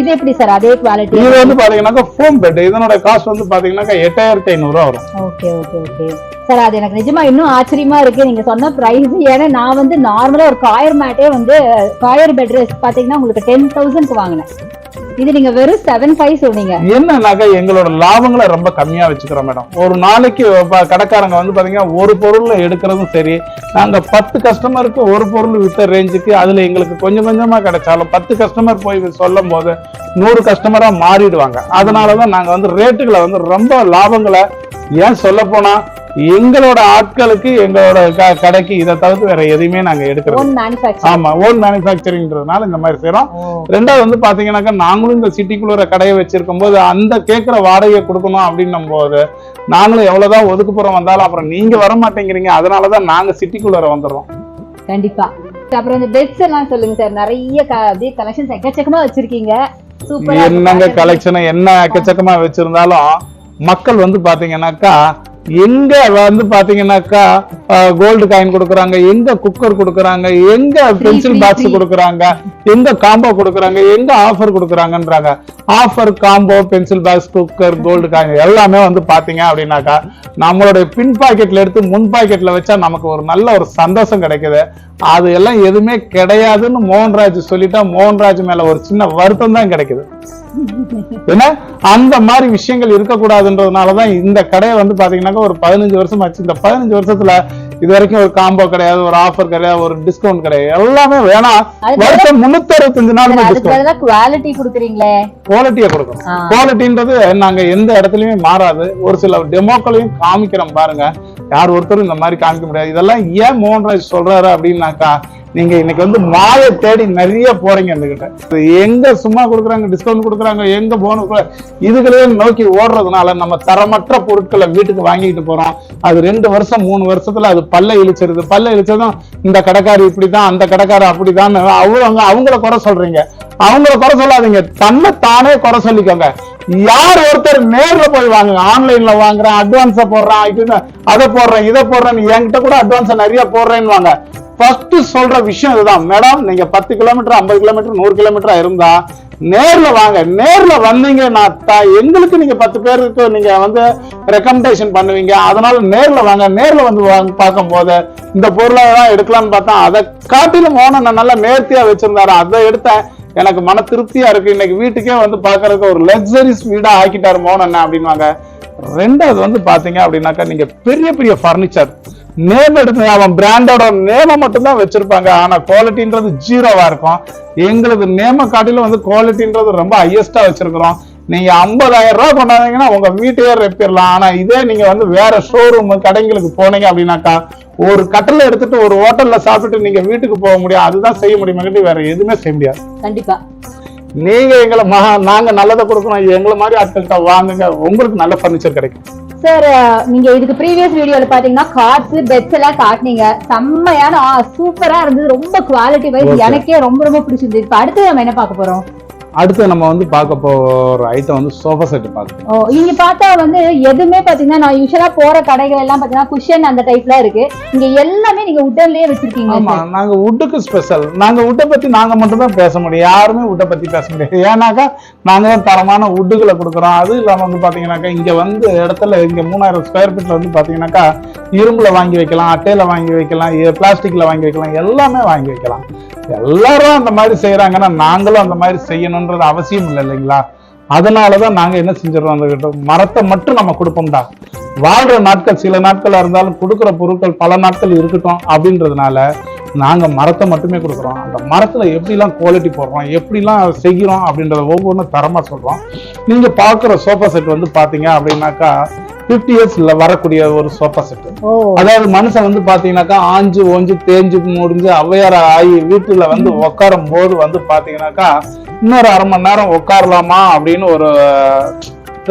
இது எப்படி சார்? அதே குவாலிட்டி இது வந்து பாத்தீங்கன்னாக்கா ஃபோம் பெட் இதனோட காஸ்ட் வந்து பாத்தீங்கன்னாக்கா எட்டாயிரத்தி ஐநூறு ரூபா வரும். Okay okay okay. சார் அது எனக்கு நிஜமா இன்னும் ஆச்சரியமா இருக்கு. நீங்க சொன்ன பிரைஸ் ஏன்னா நான் வந்து நார்மலா ஒரு காயர் மேட்டே வந்து காயர் பெட் பாத்தீங்கன்னா உங்களுக்கு டென் தௌசண்ட்க்கு வாங்கினேன். இது நீங்க வெறும் செவன் ஃபைவ் சொன்னீங்க. என்னன்னாக்கா எங்களோட லாபங்களை ரொம்ப கம்மியா வச்சுக்கிறோம் மேடம். ஒரு நாளைக்கு கடைக்காரங்க வந்து பாத்தீங்கன்னா ஒரு பொருள் எடுக்கிறதும் சரி நாங்க பத்து கஸ்டமருக்கு ஒரு பொருள் வித்த ரேஞ்சுக்கு அதுல எங்களுக்கு கொஞ்சம் கொஞ்சமா கிடைச்சாலும் பத்து கஸ்டமர் போய் சொல்லும் போது நூறு கஸ்டமரா மாறிடுவாங்க. அதனாலதான் நாங்க வந்து ரேட்டுகளை வந்து ரொம்ப லாபங்களை ஏன் சொல்ல போனா எங்களோட ஆட்களுக்கு எங்களோட க- கடைக்கு இதை தவிர்த்து வேற எதையுமே நாங்க மேனுஃபேக்சர் ஆமா ஓன் மேனுஃபேக்சரிங்கிறதுனால இந்த மாதிரி செய்றோம். ரெண்டாவது வந்து பாத்தீங்கன்னாக்கா நாங்களும் இந்த சிட்டிக்குள்ள கடையை வச்சிருக்கும் போது அந்த கேட்கிற வாடகையை கொடுக்கணும் அப்படின்னும் போது நாங்களும் எவ்வளவுதான் ஒதுக்குப்புறம் வந்தாலும் அப்புறம் நீங்க வர மாட்டேங்கிறீங்க அதனாலதான் நாங்க சிட்டிக்குள்ள வந்துடுறோம். கண்டிப்பா. அப்புறம் இந்த பெட்ஸ் எல்லாம் சொல்லுங்க சார் நிறைய க- அப்படியே கலெக்ஷன்ஸ் எக்கச்சக்கமா வச்சிருக்கீங்க. சூப்பரா என்னங்க கலெக்ஷன் என்ன எக்கச்சக்கமா வச்சிருந்தாலும் மக்கள் வந்து பாத்தீங்கன்னாக்கா எங்க வந்து பாத்தீங்கன்னாக்கா கோல்டு காயின் கொடுக்குறாங்க எங்க குக்கர் கொடுக்குறாங்க எங்க பென்சில் பாக்ஸ். கொடுக்குறாங்க எங்க காம்போ கொடுக்குறாங்க எங்க offer கொடுக்குறாங்கன்றாங்க. Offer combo pencil box cooker gold coin எல்லாமே வந்து பாத்தீங்க அப்படின்னாக்கா நம்மளுடைய பின் பாக்கெட்ல எடுத்து முன் பாக்கெட்ல வச்சா நமக்கு ஒரு நல்ல ஒரு சந்தோஷம் கிடைக்குது. அது எல்லாம் எதுவுமே கிடையாதுன்னு மோகன்ராஜ் சொல்லிட்டா மோகன்ராஜ் மேல ஒரு சின்ன வருத்தம் தான் கிடைக்குது. ஏன்னா அந்த மாதிரி விஷயங்கள் இருக்கக்கூடாதுன்றதுனாலதான் இந்த கடையை வந்து பாத்தீங்கன்னாக்கா ஒரு பதினஞ்சு வருஷம் ஆச்சு. இந்த பதினஞ்சு வருஷத்துல இது வரைக்கும் ஒரு காம்போ கிடையாது ஒரு ஆஃபர் கிடையாது ஒரு டிஸ்கவுண்ட் கிடையாது. எல்லாமே அது வருஷம் முன்னூத்தி அறுபத்தஞ்சு பதிலா குவாலிட்டி கொடுக்குறீங்களே. குவாலிட்டியை கொடுக்கணும் ஆ. குவாலிட்டின்றது நாங்க எந்த இடத்துலயுமே மாறாது. ஒரு சில டெமோக்களையும் காமிக்கிறோம் பாருங்க. யார் ஒருத்தரும் இந்த மாதிரி காமிக்க முடியாது. இதெல்லாம் ஏன் மோகன்ராஜ் சொல்றாரு அப்படின்னாக்கா நீங்க இன்னைக்கு வந்து மாயை தேடி நிறைய போறீங்க இந்த கிட்ட எங்க சும்மா கொடுக்குறாங்க டிஸ்கவுண்ட் கொடுக்குறாங்க எங்க போனஸ் இதுகளே நோக்கி ஓடுறதுனால நம்ம தரமற்ற பொருட்களை வீட்டுக்கு வாங்கிட்டு போறோம். அது ரெண்டு வருஷம் மூணு வருஷத்துல அது பல்ல இழிச்சிருது. பல்ல இழிச்சதும் இந்த கடைக்காரி இப்படிதான் அந்த கடைக்காரர் அப்படிதான் அவங்க அவங்கள குறை சொல்றீங்க. அவங்கள குறை சொல்லாதீங்க. தன்னை தானே குறை சொல்லிக்கோங்க. யார் ஒருத்தர் நேர்ல போய் வாங்குங்க. ஆன்லைன்ல வாங்குறேன் அட்வான்ஸ போடுறான் அதை போடுறேன் இதை போடுறேன் என்கிட்ட கூட அட்வான்ஸா நிறைய போடுறேன்னு வாங்க ஃபர்ஸ்ட் சொல்ற விஷயம் இதுதான். மேடம் நீங்க பத்து கிலோமீட்டர் ஐம்பது கிலோமீட்டர் நூறு கிலோமீட்டர் இருந்தா நேர்ல வாங்க. நேர்ல வந்தீங்க நான் எங்களுக்கு நீங்க பத்து பேருக்கு நீங்க வந்து ரெக்கமெண்டேஷன் பண்ணுவீங்க. அதனால நேர்ல வாங்க. நேர்ல வந்து வாங்க பார்க்கும் போது இந்த பொருளை தான் எடுக்கலாம்னு பார்த்தா அதை காட்டிலும் ஓன நான் நல்லா நேர்த்தியா வச்சிருந்தாரு. அதை எடுத்தேன். எனக்கு மன திருப்தியா இருக்கு. இன்னைக்கு வீட்டுக்கே வந்து பாக்குறதுக்கு ஒரு லக்ஸரிஸ் வீடா ஆக்கிட்டாரு மோகன் அப்படின்வாங்க ரெண்டாவது வந்து பாத்தீங்க அப்படின்னாக்கா நீங்க பெரிய பெரிய ஃபர்னிச்சர் நேம் எடுத்து அவன் பிராண்டோட நேமை மட்டும்தான் வச்சிருப்பாங்க. ஆனா குவாலிட்டின்றது ஜீரோவா இருக்கும். எங்களுக்கு நேம காட்டிலும் வந்து குவாலிட்டின்றது ரொம்ப ஹையஸ்டா வச்சிருக்கிறோம். நீங்க 50000 ரூபாய் கொண்டாந்தீங்கன்னா உங்க வீட்டையே ரெப்பிடலாம். ஆனா இதே நீங்க வந்து வேற ஷோரூம் கடைங்களுக்கு போனீங்க அப்படின்னாக்கா ஒரு கட்டளை எடுத்துட்டு ஒரு ஹோட்டல்ல சாப்பிட்டுட்டு நீங்க வீட்டுக்கு போக முடியும் அதுதான் செய்ய முடியுமே வேற எதுவுமே செய்ய முடியாது. கண்டிப்பா. நீங்க எங்களை மகா நாங்க நல்லதை கொடுக்கணும். எங்களை மாதிரி ஆட்கள்கிட்ட வாங்குங்க. உங்களுக்கு நல்ல ஃபர்னிச்சர் கிடைக்கும். சார் நீங்க இதுக்கு ப்ரீவியஸ் வீடியோல பாத்தீங்கன்னா கார்ட்ஸ் பெட்ஸ் எல்லாம் காட்டுனீங்க. செம்மையான சூப்பரா இருந்தது. ரொம்ப குவாலிட்டி வைஸ். எனக்கே ரொம்ப ரொம்ப பிடிச்சிருந்தது. இப்ப அடுத்து நம்ம என்ன பார்க்க போறோம்? அடுத்து நம்ம வந்து பார்க்க போற ஐட்டம் வந்து சோஃபா செட் பார்க்கணும் ஓ இங்க பார்த்தா வந்து எதுவுமே பாத்தீங்கன்னா நான் யூஸ்வலா போற கடைகள் எல்லாம் பாத்தீங்கன்னா குஷன் அந்த டைப்ல இருக்கு. இங்க எல்லாமே நீங்க உட்டன்லயே வச்சிருக்கீங்க ஆமா. நாங்க வுட்டுக்கு ஸ்பெஷல் நாங்க வுட்டை பத்தி நாங்க மட்டும் தான் பேச முடியும். யாருமே வுட்டை பத்தி பேச முடியாது. ஏன்னாக்கா நாங்க தான் தரமான வுட்டுகளை கொடுக்குறோம். அது இல்லாம வந்து பாத்தீங்கன்னாக்கா இங்க வந்து இடத்துல இங்க மூணாயிரம் ஸ்கொயர் ஃபீட்ல வந்து பாத்தீங்கன்னாக்கா இரும்புல வாங்கி வைக்கலாம் அட்டையில வாங்கி வைக்கலாம் பிளாஸ்டிக்ல வாங்கி வைக்கலாம் எல்லாமே வாங்கி வைக்கலாம். எல்லாரும் அந்த மாதிரி செய்யறாங்கன்னா நாங்களும் அந்த மாதிரி செய்யணுன்றது அவசியம் இல்லை இல்லைங்களா? அதனாலதான் நாங்க என்ன செஞ்சிடறோம் அந்த மரத்தை மட்டும் நம்ம கொடுப்போம்டா. வாழ்ற நாட்கள் சில நாட்களா இருந்தாலும் கொடுக்குற பொருட்கள் பல நாட்கள் இருக்கட்டும் அப்படின்றதுனால நாங்க மரத்தை மட்டுமே கொடுக்குறோம். அந்த மரத்துல எப்படிலாம் குவாலிட்டி போடுறோம் எப்படிலாம் செய்கிறோம் அப்படின்றத ஒவ்வொன்றும் தரமா சொல்றோம். நீங்க பார்க்குற சோஃபா செட் வந்து பாத்தீங்க அப்படின்னாக்கா ஃபிஃப்டி இயர்ஸ்ல வரக்கூடிய ஒரு சோஃபா செட் ஓ. அதாவது மனுஷன் வந்து பாத்தீங்கன்னாக்கா ஆஞ்சு ஓஞ்சு தேஞ்சு முடிஞ்சு ஔவையார ஆகி வீட்டுல வந்து உட்காரும் போது வந்து பாத்தீங்கன்னாக்கா இன்னொரு அரை மணி நேரம் உட்காரலாமா அப்படின்னு ஒரு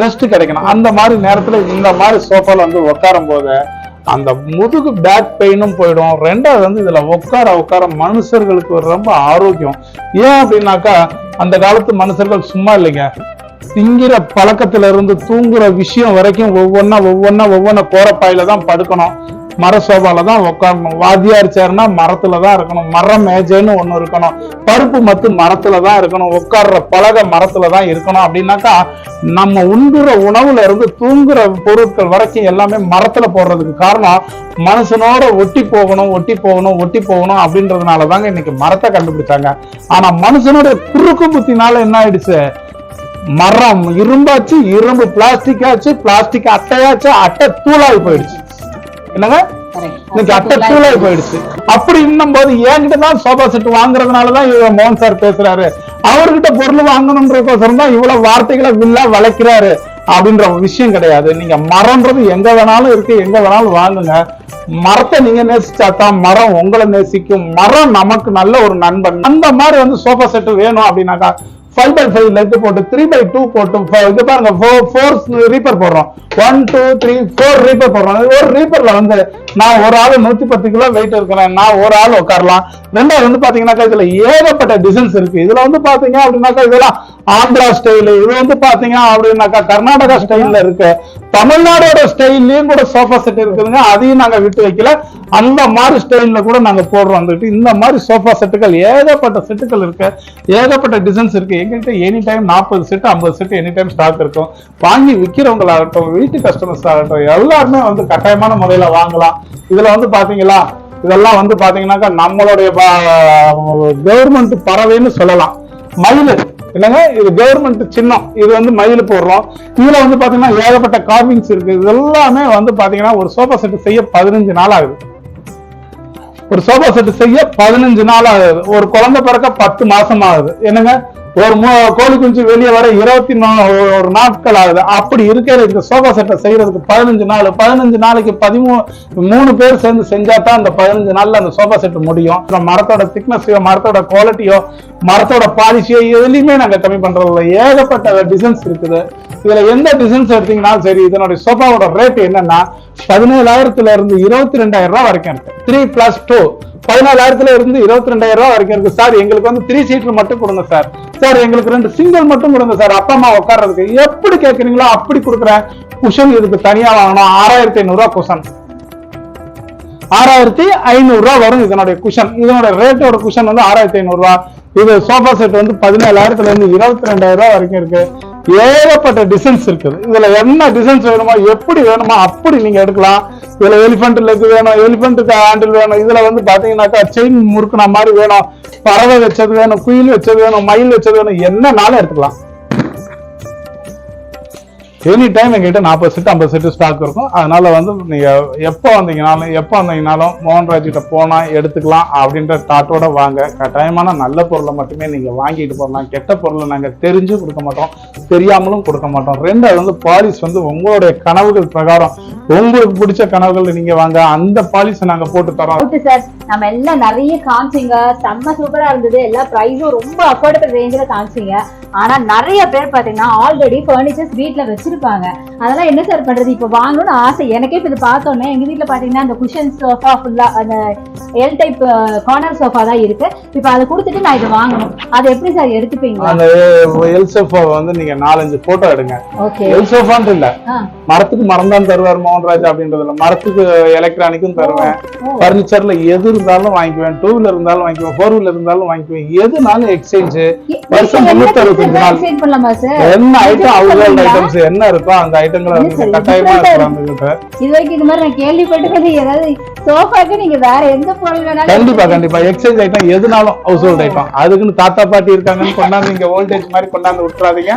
ரெஸ்ட் கிடைக்கணும். அந்த மாதிரி நேரத்துல இந்த மாதிரி சோஃபால வந்து உட்காரும் போது அந்த முதுகு பேக் பெயினும் போயிடும். ரெண்டாவது வந்து இதுல உட்கார உட்கார மனுஷர்களுக்கு ரொம்ப ஆரோக்கியம். ஏன் அப்படின்னாக்கா அந்த காலத்து மனுஷர்கள் சும்மா இல்லைங்க. திங்கிற பழக்கத்துல இருந்து தூங்குற விஷயம் வரைக்கும் ஒவ்வொன்னா ஒவ்வொன்னா ஒவ்வொன்னா கோரப்பாயில தான் படுக்கணும். மர சோபால தான் உட்காரணும் வாத்தியார் சேர்னா மரத்துல தான் இருக்கணும். மரம் மேஜைன்னு ஒண்ணு இருக்கணும். பருப்பு மத்து மரத்துல தான் இருக்கணும். உட்கார்ற பலகை மரத்துல தான் இருக்கணும். அப்படின்னாக்கா நம்ம உண்கிற உணவுல இருந்து தூங்குற பொருட்கள் வரைக்கும் எல்லாமே மரத்துல போடுறதுக்கு காரணம் மனுஷனோட ஒட்டி போகணும் ஒட்டி போகணும் ஒட்டி போகணும் அப்படின்றதுனால தாங்க இன்னைக்கு மரத்தை கண்டுபிடிச்சாங்க. ஆனா மனுஷனோட குறுக்கு புத்தினால என்ன ஆயிடுச்சு? மரம் இரும்பாச்சு இரும்பு பிளாஸ்டிக் ஆச்சு பிளாஸ்டிக் அட்டையாச்சு அட்டை தூளாகி போயிடுச்சு. என்னங்க. இன்னைக்கு போயிடுச்சு. அப்படி இன்னும் போது என்கிட்ட தான் சோபா செட் வாங்குறதுனாலதான் இவர் மோகன் சார் பேசுறாரு. அவர்கிட்ட பொருள் வாங்கணுன்றதுக்கோசரம் தான் இவ்வளவு வார்த்தைகளை வில்லா வளைக்கிறாரு. அப்படின்ற விஷயம் கிடையாது. நீங்க மரம்ன்றது எங்க வேணாலும் இருக்கு எங்க வேணாலும் வாங்குங்க. மரத்தை நீங்க நேசிச்சாதான் மரம் உங்களை நேசிக்கும். மரம் நமக்கு நல்ல ஒரு நண்பன். அந்த மாதிரி வந்து சோஃபா செட் வேணும் அப்படின்னாக்கா ஃபைவ் பை ஃபைவ் லெட் போட்டு த்ரீ பை டூ போட்டு fi- இது பாருங்க ஃபோர் ஃபோர் ரீப்பர் போடுறோம். One two three four reaper போடுறோம். ஒரு ரீப்பர்ல வந்து நான் ஒரு ஆள் நூத்தி பத்து கிலோ வெயிட் இருக்கிறேன். நான் ஒரு ஆள் உட்காரலாம். ரெண்டாவது வந்து பாத்தீங்கன்னாக்கா இதுல ஏகப்பட்ட டிசைன்ஸ் இருக்கு. இதுல வந்து பாத்தீங்க அப்படின்னாக்கா இதெல்லாம் ஆந்திரா ஸ்டைலு இது வந்து பாத்தீங்க அப்படின்னாக்கா கர்நாடகா ஸ்டைல்ல இருக்கு. தமிழ்நாடோட ஸ்டைல்லையும் கூட சோஃபா செட் இருக்குதுங்க. அதையும் நாங்க விட்டு வைக்கல. அந்த மாதிரி ஸ்டைல்ல கூட நாங்க போடுறோம். வந்துட்டு இந்த மாதிரி சோஃபா செட்டுகள் ஏகப்பட்ட செட்டுகள் இருக்கு. ஏகப்பட்ட டிசைன்ஸ் இருக்கு. எங்கிட்ட எனி டைம் நாற்பது செட்டு ஐம்பது செட்டு எனி டைம் ஸ்டாக் இருக்கும். வாங்கி விற்கிறவங்களாகட்டும் வீட்டு கஸ்டமர்ஸ் ஆகட்டும் எல்லாருமே வந்து கட்டாயமான முறையில வாங்கலாம். இதுல வந்து பாத்தீங்களா இதெல்லாம் வந்து பாத்தீங்கன்னாக்கா நம்மளுடைய கவர்மெண்ட் பறவைன்னு சொல்லலாம். மயில் என்னங்க? இது கவர்மெண்ட் சின்னம். இது வந்து மயில் போடுறோம். இதுல வந்து பாத்தீங்கன்னா ஏகப்பட்ட கார்விங்ஸ் இருக்கு. இதெல்லாமே வந்து பாத்தீங்கன்னா ஒரு சோஃபா செட் செய்ய பதினஞ்சு நாள் ஆகுது. ஒரு சோஃபா செட் செய்ய பதினஞ்சு நாள் ஆகுது. ஒரு குழந்தை பிறக்க பத்து மாசம் ஆகுது. என்னங்க? ஒரு கோழி குஞ்சு வெளியே வர இருபத்தி ஒரு நாட்கள் ஆகுது அப்படி இருக்கிற இந்த சோஃபா செட்டை செய்யறதுக்கு பதினஞ்சு நாள் பதினஞ்சு நாளைக்கு பதிமூணு மூணு பேர் சேர்ந்து செஞ்சா தான் அந்த பதினஞ்சு நாள்ல அந்த சோஃபா செட் முடியும். மரத்தோட திக்னஸையோ மரத்தோட குவாலிட்டியோ மரத்தோட பாலிசியோ எதுலையுமே நாங்க கம்மி பண்றது ஏகப்பட்ட டிசைன்ஸ் இருக்குது. இதுல எந்த டிசைன்ஸ் எடுத்தீங்கன்னாலும் சரி இதனுடைய சோஃபாவோட ரேட் என்னன்னா பதினேழாயிரத்துல இருந்து இருபத்தி ரெண்டாயிரம் ரூபாய் வரைக்கும் இருக்கு. த்ரீ பிளஸ் டூ பதினாலாயிரத்துல இருந்து இருபத்தி ரெண்டாயிரம் ரூபாய் வரைக்கும் இருக்கு. சார் எங்களுக்கு வந்து த்ரீ சீட்டர் மட்டும் கொடுங்க சார் சார் எங்களுக்கு ரெண்டு சிங்கிள் மட்டும் கொடுங்க சார் அப்பா அம்மா உட்கார்றதுக்கு எப்படி கேட்குறீங்களோ அப்படி கொடுக்குறேன். குஷன் இதுக்கு தனியா வாங்கணும். ஆறாயிரத்தி ஐநூறு ரூபாய் குஷன் ஆறாயிரத்தி ஐநூறு ரூபாய் வரும் இதனுடைய குஷன் இதனோட ரேட்டோட குஷன் வந்து ஆறாயிரத்தி ஐநூறு ரூபாய் இது சோஃபா செட் வந்து பதினேழாயிரத்துல இருந்து இருபத்தி ரெண்டாயிரம் ரூபாய் வரைக்கும் இருக்கு. ஏகப்பட்ட டிசைன்ஸ் இருக்குது. இதுல என்ன டிசைன்ஸ் வேணுமோ எப்படி வேணுமோ அப்படி நீங்க எடுக்கலாம். இதுல எலிஃபென்ட் லெக் வேணும் எலிஃபென்ட் ஹேண்டில் வேணும். இதுல வந்து பாத்தீங்கன்னாக்கா செயின் முறுக்குன மாதிரி வேணும். பறவை வச்சது வேணும் குயில் வச்சது வேணும் மயில் வச்சது வேணும் என்னனாலும் எடுத்துக்கலாம். எனி டைம் எங்ககிட்ட நாற்பது செட்டு ஐம்பது செட்டு ஸ்டாக் இருக்கும். அதனால வந்து நீங்க எப்போ வந்தீங்கனாலும் எப்போ வந்தீங்கனாலும் மோகன்ராஜ் கிட்ட போனா எடுத்துக்கலாம் அப்படின்ற தாட்டோட வாங்க. கட்டாயமான நல்ல பொருளை மட்டுமே நீங்க வாங்கிட்டு போகலாம். கெட்ட பொருளை நாங்க தெரிஞ்சு கொடுக்க மாட்டோம். தெரியாமலும் கொடுக்க மாட்டோம். ரெண்டாவது வந்து பாலிஸ் வந்து உங்களுடைய கனவுகள் பிரகாரம். உங்களுக்கு பிடிச்ச கனவுகள் நீங்க வாங்க. அந்த பாலிசை நாங்க போட்டு தரோம். ஓகே சார் நம்ம எல்லாம் நிறைய காமிச்சிங்க. செம்ம சூப்பரா இருந்தது. எல்லா பிரைஸும் ரொம்ப அஃபோர்டபுள் ரேஞ்சில் காமிச்சிங்க. ஆனா நிறைய பேர் பாத்தீங்கன்னா ஆல்ரெடி ஃபர்னிச்சர்ஸ் வீட்ல வச்சிருப்பாங்க அதெல்லாம் என்ன சார் பண்றது? இப்போ வாங்கணும்னு ஆசை. எனக்கே இப்போ இது பார்த்தோன்னே எங்க வீட்ல பாத்தீங்கன்னா அந்த குஷன் சோஃபா ஃபுல்லா அந்த எல் டைப் கார்னர் சோஃபா தான் இருக்கு. இப்போ அதை கொடுத்துட்டு நான் இதை வாங்கணும். அதை எப்படி சார் எடுத்துப்பீங்க? அந்த எல் சோஃபாவை வந்து நீங்க நாலஞ்சு போட்டோ எடுங்க. ஓகே எல் சோஃபான்ட்டு இல்ல. மரத்துக்கு மரம் தான் தருவார் மோகன்ராஜ் அப்படின்றதுல. மரத்துக்கு எலக்ட்ரானிக்கும் தருவேன். பர்னிச்சர்ல எது இருந்தாலும் வாங்கிக்குவேன். டூ வீலர் இருந்தாலும் வாங்கிக்குவேன். ஃபோர் வீலர் இருந்தாலும் வாங்கிக்குவேன். எதுனாலும் எக்ஸ்சேஞ்ச் வருஷம் முன்னூத்தி அறுபத்தஞ்சு நாள். என்ன ஐட்டம் சொல்றீங்களா? ஐட்டம்ஸ் என்ன இருக்கோ அந்த ஐட்டங்களை கட்டாயமா இது வரைக்கும் இது மாதிரி நான் கேள்விப்பட்டது ஏதாவது சோஃபாக்கு நீங்க வேற எந்த பொருள் வேணாலும் கண்டிப்பா கண்டிப்பா. எக்ஸ்சேஞ்ச் ஐட்டம் எதுனாலும் ஹவுஸ் ஹோல்ட் ஐட்டம் அதுக்குன்னு தாத்தா பாட்டி இருக்காங்கன்னு கொண்டாந்து இங்க வோல்டேஜ் மாதிரி கொண்டாந்து விட்டுறாதீங்க.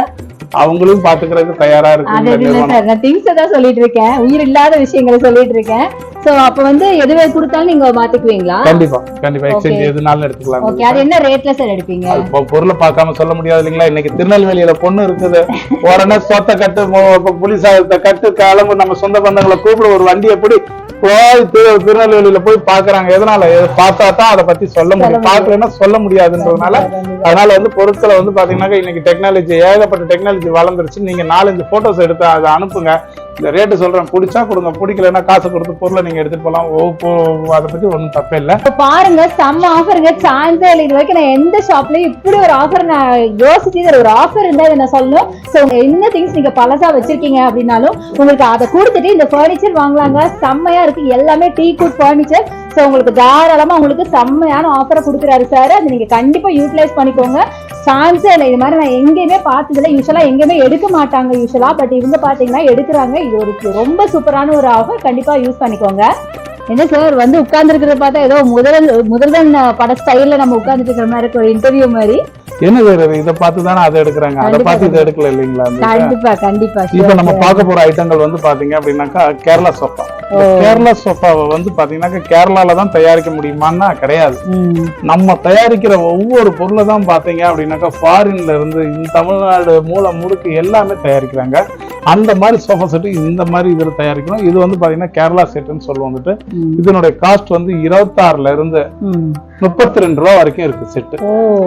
அவங்களும் பாத்துக்கிறதுக்கு தயாரா இருக்கு திங்ஸ் தான் சொல்லிட்டு இருக்கேன். உயிர் இல்லாத விஷயங்களை சொல்லிட்டு இருக்கேன். சோ அப்ப வந்து எதுவே கொடுத்தாலும் நீங்க மாத்திக்குவீங்களா? கண்டிப்பா கண்டிப்பா. எக்ஸ்சேஞ்ச். எதுனாலும் எடுத்துக்கலாம். ஓகே அது என்ன ரேட்ல சார் எடுப்பீங்க? அது பொ- பொருளை பார்க்காம சொல்ல முடியாது இல்லைங்களா? இன்னைக்கு திருநெல்வேலியில பொண்ணு இருக்குது. உடனே சொத்த கட்டு மொ- இப்ப புலி சாதத்தை கட்டு கிளம்பு நம்ம சொந்த பந்தங்களை கூப்பிட ஒரு வண்டி எப்படி போய் திரு- திருநெல்வேலியில போய் பாக்குறாங்க. எதனால? எது பார்த்தா தான் அதை பத்தி சொல்ல முடியும். பார்க்கலன்னா சொல்ல முடியாதுன்றதுனால அதனால வந்து பொருட்களை வந்து பாத்தீங்கன்னாக்கா இன்னைக்கு டெக்னாலஜி ஏகப்பட்ட டெக்னாலஜி வளர்ந்துருச்சு. நீங்க நாலஞ்சு போட்டோஸ் எடுத்து அதை அனுப்புங்க. இந்த ரேட்டு சொல்றேன். பிடிச்சா கொடுங்க. பிடிக்கலன்னா காசு கொடுத்து பொருளை நீங்க எடுத்துட்டு போகலாம் ஓ அதை பத்தி ஒன்றும் தப்பே இல்லை. பாருங்க செம்ம ஆஃபருங்க சான்ஸே இல்லை இது வரைக்கும் நான் எந்த ஷாப்லயும் இப்படி ஒரு ஆஃபர் நான் யோசிச்சு ஒரு ஆஃபர் இருந்தா இதை நான் சொல்லணும். ஸோ என்ன திங்ஸ் நீங்க பழசா வச்சிருக்கீங்க அப்படின்னாலும் உங்களுக்கு அதை கொடுத்துட்டு இந்த ஃபர்னிச்சர் வாங்கலாங்க. செம்மையா இருக்கு. எல்லாமே டீ குட் ஃபர்னிச்சர் ஸோ உங்களுக்கு தாராளமா உங்களுக்கு செம்மையான ஆஃபரை கொடுக்குறாரு சார் அது நீங்க கண்டிப்பா யூட்டிலைஸ் பண்ணிக்கோங்க. சான்ஸே இல்லை இது மாதிரி நான் எங்கேயுமே பார்த்ததில்ல. யூஸ்வலா எங்கேயுமே எடுக்க மாட்டாங்க யூஸ்வலா பட் இவங்க பாத்தீங்கன்னா எடுக்கிறாங்க. இது ஒரு ரொம்ப சூப்பரான ஒரு ஆஃபர் கண்டிப்பா யூஸ் பண்ணிக்கோங்க. என்ன சார் வந்து உட்கார்ந்துருக்கிறத பார்த்தா ஏதோ முதல் முதல்வன் பட ஸ்டைலில் நம்ம உட்காந்துட்டு இருக்கிற மாதிரி இருக்க ஒரு இன்டர்வியூ மாதிரி. என்ன இதை பார்த்து தானே அதை எடுக்கிறாங்க அதை பார்த்து இதை எடுக்கல இல்லைங்களா கண்டிப்பா கண்டிப்பா இப்ப நம்ம. பார்க்க போற ஐட்டங்கள் வந்து பாத்தீங்க அப்படின்னாக்கா கேரளா சோஃபா. கேரளா சோஃபாவை வந்து பாத்தீங்கன்னாக்கா கேரளால தான் தயாரிக்க முடியுமான்னா கிடையாது. நம்ம தயாரிக்கிற ஒவ்வொரு பொருளை தான் பாத்தீங்க அப்படின்னாக்கா ஃபாரின்ல இருந்து இந்த தமிழ்நாடு மூல முடுக்கு எல்லாமே தயாரிக்கிறாங்க அந்த மாதிரி சோஃபா செட்டு இந்த மாதிரி இதில் தயாரிக்கணும். இது வந்து பாத்தீங்கன்னா கேரளா செட்டுன்னு சொல்லுவோம் வந்துட்டு. இதனுடைய காஸ்ட் வந்து இருபத்தாறுல இருந்து. முப்பத்தி ரெண்டு ரூபா வரைக்கும் இருக்கு செட்டு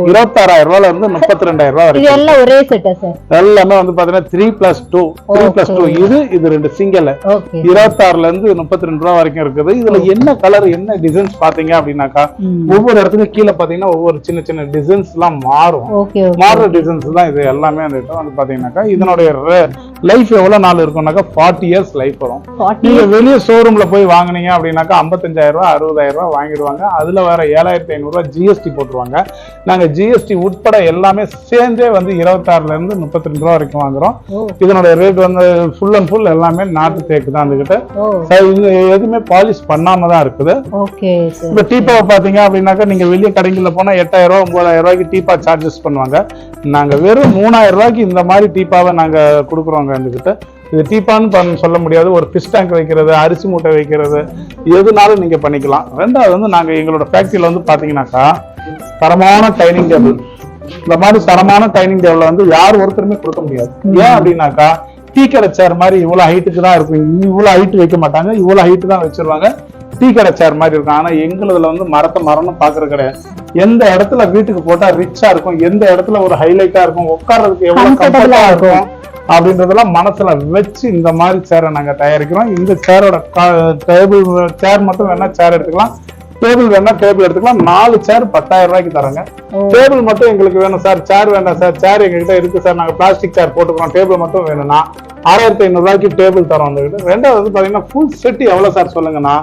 இருபத்தாறாயிரம் ரூபாயில இருந்து <laughs> முப்பத்தி ரெண்டாயிரம் இது வரைக்கும் எல்லாம் ஒரே செட்டா சார் எல்லாமே வந்து பாத்தீங்கன்னா three plus two three plus two இது இது ரெண்டு சிங்கிள் இருபத்தாறுல இருந்து முப்பத்தி ரெண்டு ரூபா வரைக்கும் இருக்குது. இதுல என்ன கலர் என்ன டிசைன்ஸ் பாத்தீங்க அப்படின்னாக்கா. ஒவ்வொரு இடத்துக்கும் கீழே பாத்தீங்கன்னா ஒவ்வொரு சின்ன சின்ன டிசைன்ஸ் எல்லாம் மாறும். மாறுற டிசைன்ஸ் தான் இது எல்லாமே அந்த இடம் வந்து பாத்தீங்கன்னாக்கா இதனுடைய லைஃப் எவ்வளவு நாள் இருக்கும்னாக்கா ஃபார்ட்டி இயர்ஸ் லைஃப் வரும். ஃபார்ட்டி நீங்க வெளிய ஷோரூம்ல போய் வாங்குனீங்க அப்படின்னாக்கா ஐம்பத்தஞ்சாயிரம் ரூபாய் அறுபதாயிரம் ரூபாய் வாங்கிடுவாங்க. அதுல வேற ஏழாயிரத்தி ஐநூறு ரூபாய் ஜிஎஸ்டி போட்டுருவாங்க. நாங்க ஜிஎஸ்டி உட்பட எல்லாமே சேர்ந்தே வந்து இருபத்தாறுல இருந்து முப்பத்தி ரெண்டு ரூபா வரைக்கும் வாங்குறோம். இதனுடைய ரேட் வந்து ஃபுல் அண்ட் ஃபுல் எல்லாமே நாட்டு தேக்கு தான் இது எதுவுமே பாலிஷ் பண்ணாம தான் இருக்குது. இப்ப டீப்பாவை பாத்தீங்க அப்படின்னாக்கா நீங்க வெளிய கடைகளில் போனா எட்டாயிரம் ரூபாய் ஒன்பதாயிரம் ரூபாய்க்கு டீப்பா சார்ஜஸ் பண்ணுவாங்க. நாங்க வெறும் மூணாயிரம் ரூபாய்க்கு இந்த மாதிரி டீப்பாவை நாங்க கொடுக்குறோங்க. எங்ககிட்ட இது டீப்பான்னு சொல்ல முடியாது. ஒரு ஃபிஷ் டேங்க் வைக்கிறது அரிசி மூட்டை வைக்கிறது எதுனாலும் நீங்க பண்ணிக்கலாம். ரெண்டாவது வந்து நாங்க எங்களோட ஃபேக்டரியில வந்து பாத்தீங்கன்னாக்கா தரமான டைனிங் டேபிள் இந்த மாதிரி தரமான டைனிங் டேபிள் வந்து யார் ஒருத்தருமே கொடுக்க முடியாது. ஏன் அப்படின்னாக்கா டீ கடை சேர் மாதிரி இவ்வளவு ஹைட்டுக்கு தான் இருக்கும். இவ்வளவு ஹைட் வைக்க மாட்டாங்க. இவ்வளவு ஹைட் தான் வச்சிருவாங்க. டீ கடை சேர் மாதிரி இருக்கும். ஆனா எங்களுதுல வந்து மரத்தை மரம்னு பாக்குறது கிடையாது. எந்த இடத்துல வீட்டுக்கு போட்டா ரிச்சா இருக்கும். எந்த இடத்துல ஒரு ஹைலைட்டா இருக்கும். உட்கார்றதுக்கு எவ்வளவு Comfortable-ஆ கம்ஃபர்டா இருக்கும். அப்படின்றதெல்லாம் மனசுல வச்சு இந்த மாதிரி சேரை நாங்க தயாரிக்கிறோம். இந்த சேரோட டேபிள் சேர் மட்டும் வேணா சேர் எடுத்துக்கலாம். டேபிள் வேணா டேபிள் எடுத்துக்கலாம். நாலு சேர் பத்தாயிரம் ரூபாய்க்கு தரங்க. டேபிள் மட்டும் எங்களுக்கு வேணும் சார் சேர் வேண்டாம் சார் சேர் எங்ககிட்ட இருக்கு சார் நாங்க பிளாஸ்டிக் சேர் போட்டுக்கிறோம். டேபிள் மட்டும் வேணும்னா ஆறாயிரத்தி ஐநூறு ரூபாய்க்கு டேபிள் தரோம் அந்த வீடு. ரெண்டாவது வந்து பாத்தீங்கன்னா ஃபுல் செட் எவ்வளவு சார் சொல்லுங்கன்னா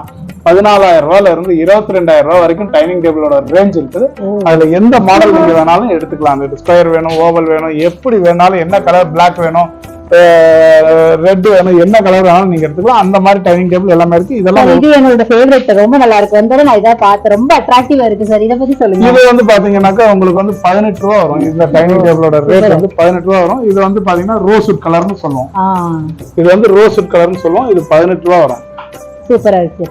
பதினாலாயிரம் ரூபாயில இருந்து இருபத்தி ரெண்டாயிரம் ரூபாய் வரைக்கும் டைனிங் டேபிளோட ரேஞ்ச் இருக்குது. அதுல எந்த மாடல் நீங்க வேணாலும் எடுத்துக்கலாம். ஸ்கொயர் வேணும் ஓவல் வேணும் எப்படி வேணாலும் என்ன கலர் பிளாக் வேணும் ரெட் வேணும் என்ன கலர் வேணாலும் நீங்க எடுத்துக்கலாம். அந்த மாதிரி டைனிங் டேபிள் எல்லாமே இருக்கு. இதெல்லாம் இது என்னோட ஃபேவரட் ரொம்ப நல்லா இருக்கு. வந்ததை நான் இதை பார்த்தேன். ரொம்ப அட்ராக்டிவா இருக்கு சார். இத பத்தி சொல்லுங்க. இது வந்து பாத்தீங்கன்னாக்கா உங்களுக்கு வந்து பதினெட்டு ரூபா வரும். இந்த டைனிங் டேபிளோட ரேட் வந்து பதினெட்டு ரூபா வரும். இது வந்து பாத்தீங்கன்னா ரோஸ்வுட் கலர்னு சொல்லுவோம். இது வந்து ரோஸ்வுட் கலர்னு சொல்லுவோம். இது பதினெட்டு ரூபா வரும். சூப்பரா இருக்கு.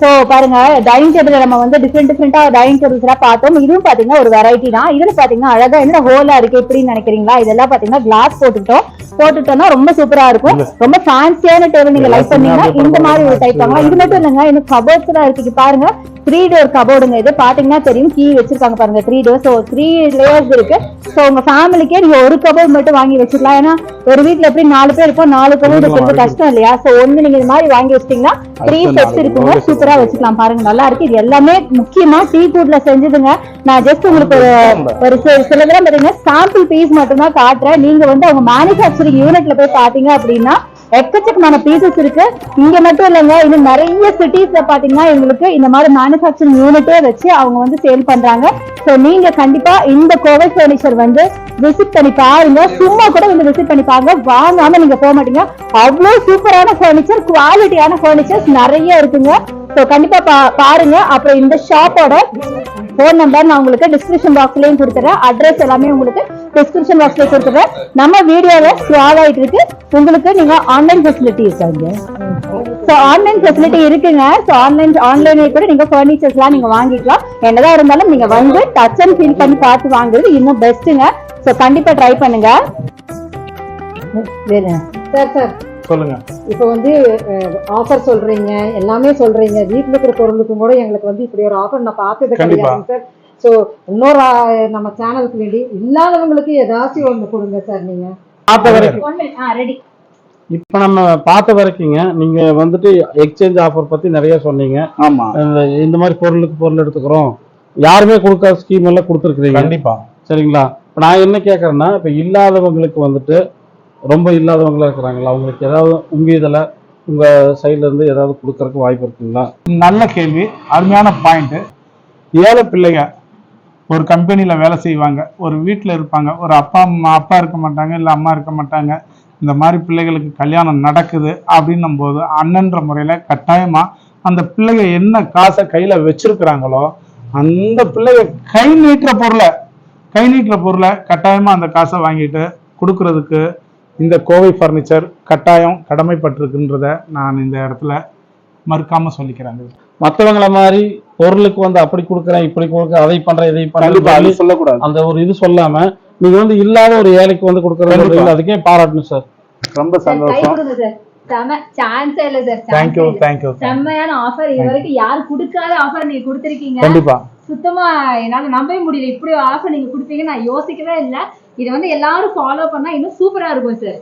சோ பாருங்க டைனிங் டேபிள் நம்ம வந்து டிஃப்ரெண்ட் டிஃப்ரெண்டா டைனிங் டேபிள்ஸ் எல்லாம் பார்த்தோம். இதுவும் பாத்தீங்கன்னா ஒரு வெரைட்டி தான். இதுல பாத்தீங்கன்னா அழகா என்ன ஹோலா இருக்கு எப்படின்னு நினைக்கிறீங்களா? இதெல்லாம் பாத்தீங்கன்னா கிளாஸ் போட்டுட்டோம் போட்டுட்டோம்னா ரொம்ப சூப்பரா இருக்கும். ரொம்ப ஃபேன்சியான டேபிள் நீங்க லைக் பண்ணீங்கன்னா இந்த மாதிரி ஒரு டைப் வாங்கலாம். இது மட்டும் இல்லைங்க இன்னும் கபோர்ட்ஸ் எல்லாம் இருக்கு. பாருங்க த்ரீ டோர் கபோர்டுங்க இது பாத்தீங்கன்னா தெரியும். கீ வச்சிருக்காங்க பாருங்க three door so three layers இருக்கு. ஸோ உங்க ஃபேமிலிக்கே நீங்க ஒரு கபோர்ட் மட்டும் வாங்கி வச்சுக்கலாம். ஏன்னா ஒரு வீட்ல எப்படி நாலு பேர் இருப்போம் நாலு கபோர்ட் இருக்கிறது கஷ்டம் இல்லையா? ஸோ ஒண்ணு நீங்க இது மாதிரி வாங்கி வச்சிட்டீங்கன்னா த்ரீ செட்ஸ் இருக்குங்க. cupboard சூப்பரா வச்சுக்கலாம் பாருங்க. நல்லா இருக்கு. இது எல்லாமே முக்கியமா டீ ஃபுட்ல செஞ்சதுங்க. நான் ஜஸ்ட் உங்களுக்கு ஒரு ஒரு சில தடவை பாத்தீங்கன்னா சாம்பிள் பீஸ் மட்டும் தான் காட்டுறேன். நீங்க வந்து அவங்க மேனுஃபேக்சரிங் யூனிட்ல போய் பாத்தீங்க அப்படின்னா எக்கச்சக்கமான பீசஸ் இருக்கு. இங்க மட்டும் இல்லைங்க. இன்னும் நிறைய சிட்டிஸ்ல பாத்தீங்கன்னா எங்களுக்கு இந்த மாதிரி மேனுஃபேக்சரிங் யூனிட்டே வச்சு அவங்க வந்து சேல் பண்றாங்க. சோ நீங்க கண்டிப்பா இந்த கோவை ஃபர்னிச்சர் வந்து விசிட் பண்ணி பாருங்க. சும்மா கூட வந்து விசிட் பண்ணி பாருங்க. வாங்காம நீங்க போக மாட்டீங்க. அவ்வளவு சூப்பரான ஃபர்னிச்சர் குவாலிட்டியான ஃபர்னிச்சர்ஸ் நிறைய இருக்குங்க. ஸோ கண்டிப்பா பா- பாருங்க. அப்புறம் இந்த ஷாப்போட ஃபோன் நம்பர் நான் உங்களுக்கு டிஸ்கிரிப்ஷன் பாக்ஸ்லயும் கொடுத்துறேன். அட்ரஸ் எல்லாமே உங்களுக்கு டிஸ்கிரிப்ஷன் பாக்ஸ்ல கொடுத்துறேன். நம்ம வீடியோல ஸ்க்ரால் ஆயிட்டு இருக்கு. உங்களுக்கு நீங்க ஆன்லைன் ஃபெசிலிட்டி இருக்காங்க. ஸோ ஆன்லைன் ஃபெசிலிட்டி இருக்குங்க. ஸோ ஆன்லைன் ஆன்லைன்லேயே கூட நீங்க ஃபர்னிச்சர்ஸ்லாம் நீங்க வாங்கிக்கலாம். என்னதான் இருந்தாலும் நீங்க வந்து டச் அண்ட் ஃபீல் பண்ணி பார்த்து வாங்குறது இன்னும் பெஸ்ட்டுங்க ஸோ கண்டிப்பா ட்ரை பண்ணுங்க. வேறு சார் சார் சொல்லுங்க. இப்போ வந்து ஆஃபர் சொல்றீங்க எல்லாமே சொல்றீங்க. வீட்ல இருக்கிற பொருளுக்கும் கூட எங்களுக்கு வந்து இப்படி ஒரு ஆஃபர் நான் பார்த்தது கண்டிப்பா. கிடையாது சார். ஸோ இன்னொரு நம்ம சேனலுக்கு வேண்டி இல்லாதவங்களுக்கு ஏதாச்சும் ஒன்று கொடுங்க சார் நீங்க. பார்த்த வரைக்கும். ரெடி இப்போ நம்ம பார்த்த வரைக்குங்க நீங்க வந்துட்டு எக்ஸ்சேஞ்ச் ஆஃபர் பத்தி நிறைய சொன்னீங்க. ஆமா. இந்த இந்த மாதிரி பொருளுக்கு பொருள் எடுத்துக்கிறோம். யாருமே கொடுக்காத ஸ்கீம் எல்லாம் கொடுத்துருக்குறீங்க. கண்டிப்பா. சரிங்களா? இப்போ நான் என்ன கேட்குறேன்னா இப்போ இல்லாதவங்களுக்கு வந்துட்டு ரொம்ப இல்லாதவங்களா இருக்கிறாங்களா? அவங்களுக்கு ஏதாவது உங்க இதில் உங்க சைடுல இருந்து ஏதாவது கொடுக்கறதுக்கு வாய்ப்பு இருக்குங்களா? நல்ல கேள்வி. அருமையான பாயிண்ட் ஏழை பிள்ளைங்க ஒரு கம்பெனில வேலை செய்வாங்க. ஒரு வீட்டில் இருப்பாங்க. ஒரு அப்பா அம்மா அப்பா இருக்க மாட்டாங்க இல்லை அம்மா இருக்க மாட்டாங்க. இந்த மாதிரி பிள்ளைகளுக்கு கல்யாணம் நடக்குது அப்படின்னும் போது அண்ணன்ற முறையில கட்டாயமா அந்த பிள்ளைங்க என்ன காசை கையில வச்சிருக்கிறாங்களோ அந்த பிள்ளைங்க கை நீட்டுற பொருளை கை நீட்டுற பொருளை கட்டாயமாக அந்த காசை வாங்கிட்டு கொடுக்கறதுக்கு இந்த கோவை ஃபர்னிச்சர் கட்டாயம் கடமைப்பட்டிருக்குன்றத நான் இந்த இடத்துல மறுக்காம சொல்லிக்கிறேன் மற்றவங்கள மாதிரி பொருளுக்கு வந்து அப்படி கொடுக்குறேன் இப்படி கொடுக்குறேன் அதை பண்றேன் இதை பண்றேன் அது சொல்லக்கூடாது. அந்த ஒரு இது சொல்லாம நீங்க வந்து இல்லாத ஒரு ஏழைக்கு வந்து கொடுக்கறது. அதுக்கே பாராட்டணும் சார். ரொம்ப சந்தோஷம். கொடுங்க சார். செம சான்ஸே இல்ல சார் சான்ஸே இல்ல. தேங்க்யூ செம்மையான ஆஃபர் இது வரைக்கும் யாரும் கொடுக்காத ஆஃபர் நீங்க கொடுத்திருக்கீங்க? கண்டிப்பா. சுத்தமா என்னால நம்பவே முடியல. இப்படி ஆஃபர் நீங்க கொடுப்பீங்க நான் யோசிக்கவே இல்ல. இதை வந்து எல்லாரும் ஃபாலோ பண்ணா இன்னும் சூப்பரா இருக்கும் சார்